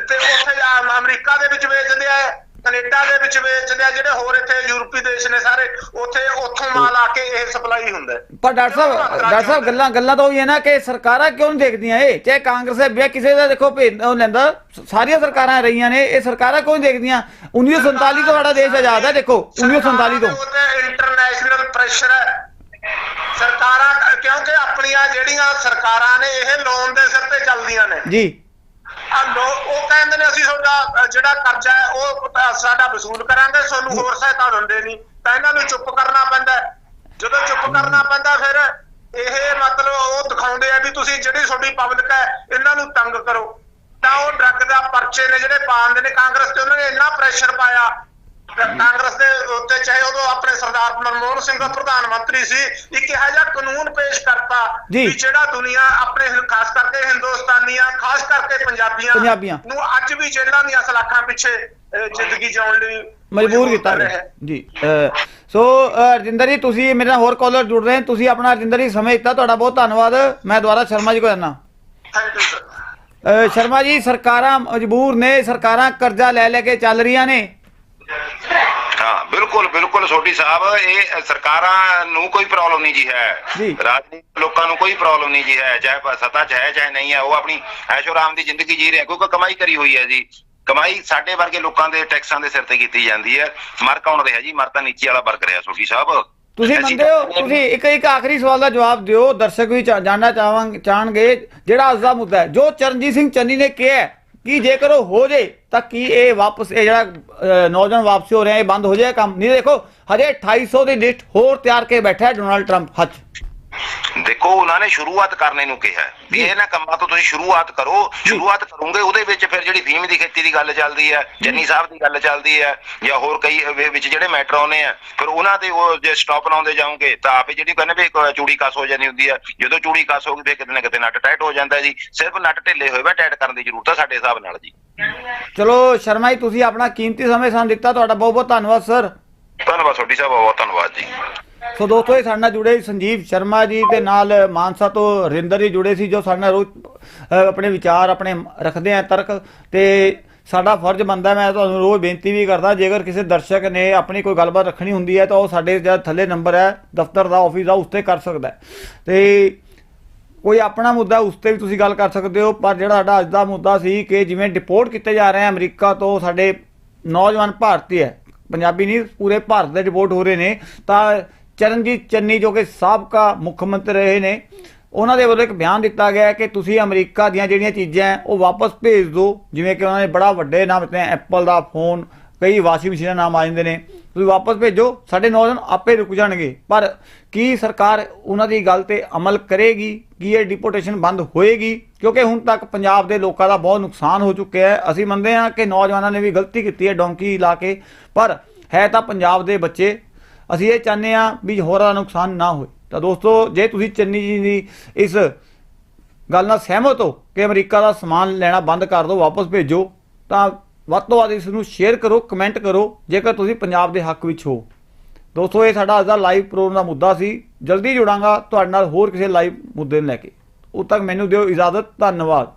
ਤੇ ਉੱਥੇ ਜਾ- ਅਮਰੀਕਾ ਦੇ ਵਿੱਚ ਵੇਚਦੇ ਆ ਕੈਨੇਡਾ ਦੇ ਵਿੱਚ ਵੇਚਦੇ ਆ ਜਿਹੜੇ ਹੋਰ ਇੱਥੇ ਯੂਰਪੀ ਦੇਸ਼ ਨੇ ਸਾਰੇ ਉੱਥੇ ਉੱਥੋਂ ਮਾਲ ਆ ਕੇ ਇਹ ਸਪਲਾਈ ਹੁੰਦਾ। ਪਰ ਡਾਕਟਰ ਸਾਹਿਬ ਡਾਕਟਰ ਸਾਹਿਬ ਗੱਲਾਂ ਗੱਲਾਂ ਤਾਂ ਉਹੀ ਹੈ ਨਾ ਕਿ ਸਰਕਾਰਾਂ ਕਿਉਂ ਨਹੀਂ ਦੇਖਦੀਆਂ ਇਹ? ਚਾਹੇ ਕਾਂਗਰਸ ਹੈ ਬਿਆ ਕਿਸੇ ਦਾ ਦੇਖੋ ਭੇਦ ਉਹ ਲੈਂਦਾ ਸਾਰੀਆਂ ਸਰਕਾਰਾਂ ਰਹੀਆਂ ਨੇ ਇਹ ਸਰਕਾਰਾਂ ਕਿਉਂ ਨਹੀਂ ਦੇਖਦੀਆਂ? 1947 ਤੋਂ ਸਾਡਾ ਦੇਸ਼ ਆਜ਼ਾਦ ਹੈ ਦੇਖੋ 1947 ਤੋਂ। ਇੰਟਰਨੈਸ਼ਨਲ ਪ੍ਰੈਸ਼ਰ ਹੈ। ਸਰਕਾਰਾਂ ਕਿਉਂਕਿ ਆਪਣੀਆਂ ਜਿਹੜੀਆਂ ਸਰਕਾਰਾਂ ਨੇ ਇਹ ਲੋਨ ਦੇ ਸਿਰ ਤੇ ਚੱਲਦੀਆਂ ਨੇ। ਜੀ। ਆ ਲੋ- ਉਹ ਕਹਿੰਦੇ ਨੇ ਅਸੀਂ ਤੁਹਾਡਾ ਜਿਹੜਾ ਕਰਜ਼ਾ ਹੈ ਉਹ ਸਾਡਾ ਵਸੂਲ ਕਰਾਂਗੇ ਤੁਹਾਨੂੰ ਹੋਰ ਸਹਾਇਤਾ ਦਿੰਦੇ ਨਹੀਂ। ਤਾਂ ਇਹਨਾਂ ਨੂੰ ਚੁੱਪ ਕਰਨਾ ਪੈਂਦਾ। ਜਦੋਂ ਚੁੱਪ ਕਰਨਾ ਪੈਂਦਾ ਫਿਰ ਇਹ ਮਤਲਬ ਉਹ ਦਿਖਾਉਂਦੇ ਆ ਵੀ ਤੁਸੀਂ ਜਿਹੜੀ ਤੁਹਾਡੀ ਪਬਲਿਕ ਹੈ ਇਹਨਾਂ ਨੂੰ ਤੰਗ ਕਰੋ। ਤਾਂ ਉਹ ਡਰੱਗ ਦਾ ਪਰਚੇ ਨੇ ਜਿਹੜੇ ਪਾਉਂਦੇ ਨੇ ਕਾਂਗਰਸ ਤੇ ਉਹਨਾਂ ਨੇ ਇੰਨਾ ਪ੍ਰੈਸ਼ਰ ਪਾਇਆ ਕਾਂਗਰਸ ਦੇ ਉੱਤੇ ਚਾਹੇ ਉਦੋਂ ਆਪਣੇ ਸਰਦਾਰ ਮਨਮੋਹਨ ਸਿੰਘ ਪ੍ਰਧਾਨ ਮੰਤਰੀ ਸੀ ਇੱਕ ਇਹੋ ਜਿਹਾ ਕਾਨੂੰਨ ਪੇਸ਼ ਕਰਤਾ। ਵੀ ਜਿਹੜਾ ਦੁਨੀਆ ਆਪਣੇ ਖਾਸ ਕਰਕੇ ਹਿੰਦੁਸਤਾਨੀਆਂ ਖਾਸ ਕਰਕੇ ਪੰਜਾਬੀਆਂ। ਨੂੰ ਅੱਜ ਵੀ ਜੇਲ੍ਹਾਂ ਦੀਆਂ ਸਲਾਖਾਂ ਪਿੱਛੇ ਜ਼ਿੰਦਗੀ ਜਿਉਣ ਲਈ ਮਜਬੂਰ ਕੀਤਾ ਜੀ ਸੋ ਰਜਿੰਦਰ ਜੀ ਤੁਸੀਂ ਮੇਰੇ ਨਾਲ ਹੋਰ ਕਾਲਰ ਜੁੜ ਰਹੇ ਹੋ। ਤੁਸੀਂ ਆਪਣਾ ਰਜਿੰਦਰ ਜੀ ਸਮੇਂ ਦਿੱਤਾ। ਤੁਹਾਡਾ ਬਹੁਤ ਧੰਨਵਾਦ। ਮੈਂ ਦੁਬਾਰਾ ਸ਼ਰਮਾ ਜੀ ਕੋਲ ਜਾਣਾ ਥੈਂਕ ਯੂ ਸਰ ਅਹ, ਸ਼ਰਮਾ ਜੀ ਸਰਕਾਰਾਂ ਮਜਬੂਰ ਨੇ। ਸਰਕਾਰਾਂ ਕਰਜ਼ਾ ਲੈ ਲੈ ਕੇ ਚੱਲ ਰਹੀਆਂ ਨੇ। ਹਾਂ ਬਿਲਕੁਲ ਬਿਲਕੁਲ ਸੋਢੀ ਸਾਹਿਬ ਇਹ ਸਰਕਾਰਾਂ ਨੂੰ ਕੋਈ ਪ੍ਰੋਬਲਮ ਨਹੀਂ ਜੀ ਹੈ। ਰਾਜਨੀਤਿਕ ਲੋਕਾਂ ਨੂੰ ਕੋਈ ਪ੍ਰੋਬਲਮ ਨਹੀਂ ਜੀ ਹੈ ਚਾਹੇ ਸੱਤਾ 'ਚ ਹੈ ਚਾਹੇ ਨਹੀਂ ਹੈ ਉਹ ਆਪਣੀ ਐਸ਼ੋ ਆਰਾਮ ਦੀ ਜ਼ਿੰਦਗੀ ਜੀ ਰਹੇ ਕਿਉਂਕਿ ਕਮਾਈ ਕਰੀ ਹੋਈ ਹੈ ਜੀ। ਕਮਾਈ ਸਾਡੇ ਵਰਗੇ ਲੋਕਾਂ ਦੇ ਟੈਕਸਾਂ ਦੇ ਸਿਰ ਤੇ ਕੀਤੀ ਜਾਂਦੀ ਹੈ। ਮਰ ਕੌਣ ਰਿਹਾ ਜੀ? ਮਰ ਤਾਂ ਨੀਚੇ ਵਾਲਾ ਵਰਗ ਰਿਹਾ ਸੋਢੀ ਸਾਹਿਬ। ਤੁਸੀਂ ਮੰਨਦੇ ਹੋ? ਤੁਸੀਂ ਇੱਕ ਇੱਕ ਆਖਰੀ ਸਵਾਲ ਦਾ ਜਵਾਬ ਦਿਓ। ਦਰਸ਼ਕ ਵੀ ਜਾਣਨਾ ਚਾਹਾਂਗੇ ਜਿਹੜਾ ਅੱਜ ਦਾ ਮੁੱਦਾ ਹੈ ਜੋ ਚਰਨਜੀਤ ਸਿੰਘ ਚੰਨੀ ਨੇ ਕਿਹਾ ਕਿ ਜੇਕਰ ਉਹ ਹੋ ਜੇ, ਤਾਂ ਕੀ ਇਹ ਵਾਪਸ, ਇਹ ਜਿਹੜਾ ਨੌਜਵਾਨ ਵਾਪਸੀ ਹੋ ਰਿਹਾ, ਇਹ ਬੰਦ ਹੋ ਜਾਏ ਕੰਮ? ਨਹੀਂ ਦੇਖੋ, ਹਜੇ 2800 ਦੀ ਲਿਸਟ ਹੋਰ ਤਿਆਰ ਕੇ ਬੈਠਾ ਹੈ ਡੋਨਾਲਡ ਟਰੰਪ, ਹੱਥ ਦੇਖੋ ਉਹਨਾਂ ਨੇ ਸ਼ੁਰੂਆਤ ਕਰਨੇ ਨੂੰ ਕਿਹਾ ਵੀ। ਇਹਨਾਂ ਕੰਮਾਂ ਤੋਂ ਤੁਸੀਂ ਸ਼ੁਰੂਆਤ ਕਰੋ ਸ਼ੁਰੂਆਤ ਕਰੋਗੇ ਉਹਦੇ ਵਿੱਚ ਫਿਰ ਜਿਹੜੀ ਫੀਮ ਦੀ ਖੇਤੀ ਦੀ ਗੱਲ ਚੱਲਦੀ ਹੈ ਜੰਨੀ ਸਾਹਿਬ ਦੀ ਗੱਲ ਚੱਲਦੀ ਹੈ ਜਾਂ ਹੋਰ ਕਈ ਵਿੱਚ ਜਿਹੜੇ ਮੈਟਰ ਆਉਨੇ ਆ ਫਿਰ ਉਹਨਾਂ ਤੇ ਉਹ ਜੇ ਸਟਾਪ ਲਾਉਂਦੇ ਜਾਓਗੇ ਤਾਂ ਆਪੇ ਜਿਹੜੀ ਕਹਿੰਦੇ ਵੀ ਚੂੜੀ ਕਸ ਹੋ ਜਾਂਦੀ ਹੁੰਦੀ ਹੈ ਜਦੋਂ ਚੂੜੀ ਕਸ ਹੋ ਗਈ ਫਿਰ ਕਿਤੇ ਨਾ ਕਿਤੇ ਨੱਟ ਟਾਈਟ ਹੋ ਜਾਂਦਾ ਜੀ। ਸਿਰਫ ਨੱਟ ਢਿੱਲੇ ਹੋਏ ਵਾ ਟਾਈਟ ਕਰਨ ਦੀ ਜ਼ਰੂਰਤ ਹੈ ਸਾਡੇ ਹਿਸਾਬ ਨਾਲ ਜੀ। ਚਲੋ ਸ਼ਰਮਾ ਜੀ ਤੁਸੀਂ ਆਪਣਾ ਕੀਮਤੀ ਸਮੇਂ ਸਾਨੂੰ ਦਿੱਤਾ ਤੁਹਾਡਾ ਬਹੁਤ ਬਹੁਤ ਧੰਨਵਾਦ ਸਰ। ਧੰਨਵਾਦ ਤੁਹਾਡੀ ਸਾਹਿਬ ਬਹੁਤ ਧੰਨਵਾਦ ਜੀ। ਸੋ ਦੋਸਤੋ ਇਹ ਸਾਡੇ ਨਾਲ ਜੁੜੇ ਸੰਜੀਵ ਸ਼ਰਮਾ ਜੀ ਤੇ ਨਾਲ ਮਾਨਸਾ ਤੋਂ ਰਿੰਦਰ ਜੀ ਜੁੜੇ ਸੀ ਜੋ ਸਾਡੇ ਨਾਲ ਰੋਜ਼ ਅਹ, ਆਪਣੇ ਵਿਚਾਰ ਆਪਣੇ ਰੱਖਦੇ ਆ ਤਰਕ। ਤੇ ਸਾਡਾ ਫਰਜ਼ ਬਣਦਾ ਮੈਂ ਤੁਹਾਨੂੰ ਰੋਜ਼ ਬੇਨਤੀ ਵੀ ਕਰਦਾ ਜੇਕਰ ਕਿਸੇ ਦਰਸ਼ਕ ਨੇ ਆਪਣੀ ਕੋਈ ਗੱਲਬਾਤ ਰੱਖਣੀ ਹੁੰਦੀ ਹੈ ਤਾਂ ਉਹ ਸਾਡੇ ਜਿਹੜਾ ਥੱਲੇ ਨੰਬਰ ਹੈ ਦਫ਼ਤਰ ਦਾ ਆਫਿਸ ਦਾ ਉਸ ਤੇ ਕਰ ਸਕਦਾ ਹੈ। ਤੇ ਕੋਈ ਆਪਣਾ ਮੁੱਦਾ ਉਸ ਤੇ ਵੀ ਤੁਸੀਂ ਗੱਲ ਕਰ ਸਕਦੇ ਹੋ ਪਰ ਜਿਹੜਾ ਸਾਡਾ ਅੱਜ ਦਾ ਮੁੱਦਾ ਸੀ ਕਿ ਜਿਵੇਂ ਡਿਪੋਰਟ ਕੀਤੇ ਜਾ ਰਹੇ ਆ ਅਮਰੀਕਾ ਤੋਂ ਸਾਡੇ ਨੌਜਵਾਨ ਭਾਰਤੀ ਹੈ ਪੰਜਾਬੀ ਨਹੀਂ ਪੂਰੇ ਭਾਰਤ ਦੇ ਡਿਪੋਰਟ ਹੋ ਰਹੇ ਨੇ ਤਾਂ ਚਰਨਜੀਤ ਚੰਨੀ ਜੋ ਕਿ ਸਾਬਕਾ ਮੁੱਖ ਮੰਤਰੀ ਰਹੇ ਨੇ, ਉਹਨਾਂ ਦੇ ਵੱਲੋਂ ਇੱਕ ਬਿਆਨ ਦਿੱਤਾ ਗਿਆ ਕਿ ਤੁਸੀਂ ਅਮਰੀਕਾ ਦੀਆਂ ਜਿਹੜੀਆਂ ਚੀਜ਼ਾਂ ਉਹ ਵਾਪਸ ਭੇਜ ਦਿਓ। ਜਿਵੇਂ ਕਿ ਉਹਨਾਂ ਨੇ ਬੜਾ ਵੱਡੇ ਨਾਮ ਦਿੱਤੇ ਐਪਲ ਦਾ ਫੋਨ ਕਈ ਵਾਸ਼ਿੰਗ ਮਸ਼ੀਨਾਂ ਨਾਮ ਆ ਜਾਂਦੇ ਨੇ। ਤੁਸੀਂ ਵਾਪਸ ਭੇਜੋ, ਸਾਡੇ ਨੌਜਵਾਨ ਆਪੇ ਰੁਕ ਜਾਣਗੇ। ਪਰ ਕੀ ਸਰਕਾਰ ਉਹਨਾਂ ਦੀ ਗੱਲ ਤੇ ਅਮਲ ਕਰੇਗੀ? ਕੀ ਇਹ ਡਿਪੋਰਟੇਸ਼ਨ ਬੰਦ ਹੋਏਗੀ? ਕਿਉਂਕਿ ਹੁਣ ਤੱਕ ਪੰਜਾਬ ਦੇ ਲੋਕਾਂ ਦਾ ਬਹੁਤ ਨੁਕਸਾਨ ਹੋ ਚੁੱਕਿਆ ਹੈ। ਅਸੀਂ ਮੰਨਦੇ ਹਾਂ ਕਿ ਨੌਜਵਾਨਾਂ ਨੇ ਵੀ ਗਲਤੀ ਕੀਤੀ ਹੈ ਡੋਂਕੀ ਲਾ ਕੇ। ਪਰ ਹੈ ਤਾਂ ਪੰਜਾਬ ਦੇ ਬੱਚੇ ਅਸੀਂ ਇਹ ਚਾਹੁੰਦੇ ਹਾਂ ਵੀ ਹੋਰਾਂ ਦਾ ਨੁਕਸਾਨ ਨਾ ਹੋਏ। ਤਾਂ ਦੋਸਤੋ, ਜੇ ਤੁਸੀਂ ਚੰਨੀ ਜੀ ਦੀ ਇਸ ਗੱਲ ਨਾਲ ਸਹਿਮਤ ਹੋ ਕਿ ਅਮਰੀਕਾ ਦਾ ਸਮਾਨ ਲੈਣਾ ਬੰਦ ਕਰ ਦਿਓ, ਵਾਪਸ ਭੇਜੋ, ਤਾਂ ਵੱਧ ਤੋਂ ਵੱਧ ਇਸ ਨੂੰ ਸ਼ੇਅਰ ਕਰੋ ਕਮੈਂਟ ਕਰੋ, ਜੇਕਰ ਤੁਸੀਂ ਪੰਜਾਬ ਦੇ ਹੱਕ ਵਿੱਚ ਹੋ। ਦੋਸਤੋ, ਇਹ ਸਾਡਾ ਅੱਜ ਦਾ ਲਾਈਵ ਪ੍ਰੋਗਰਾਮ ਦਾ ਮੁੱਦਾ ਸੀ। ਜਲਦੀ ਜੁੜਾਂਗਾ ਤੁਹਾਡੇ ਨਾਲ ਹੋਰ ਕਿਸੇ ਲਾਈਵ ਮੁੱਦੇ ਨੂੰ ਲੈ ਕੇ। ਉਦ ਤੱਕ ਮੈਨੂੰ ਦਿਓ ਇਜਾਜ਼ਤ, ਧੰਨਵਾਦ।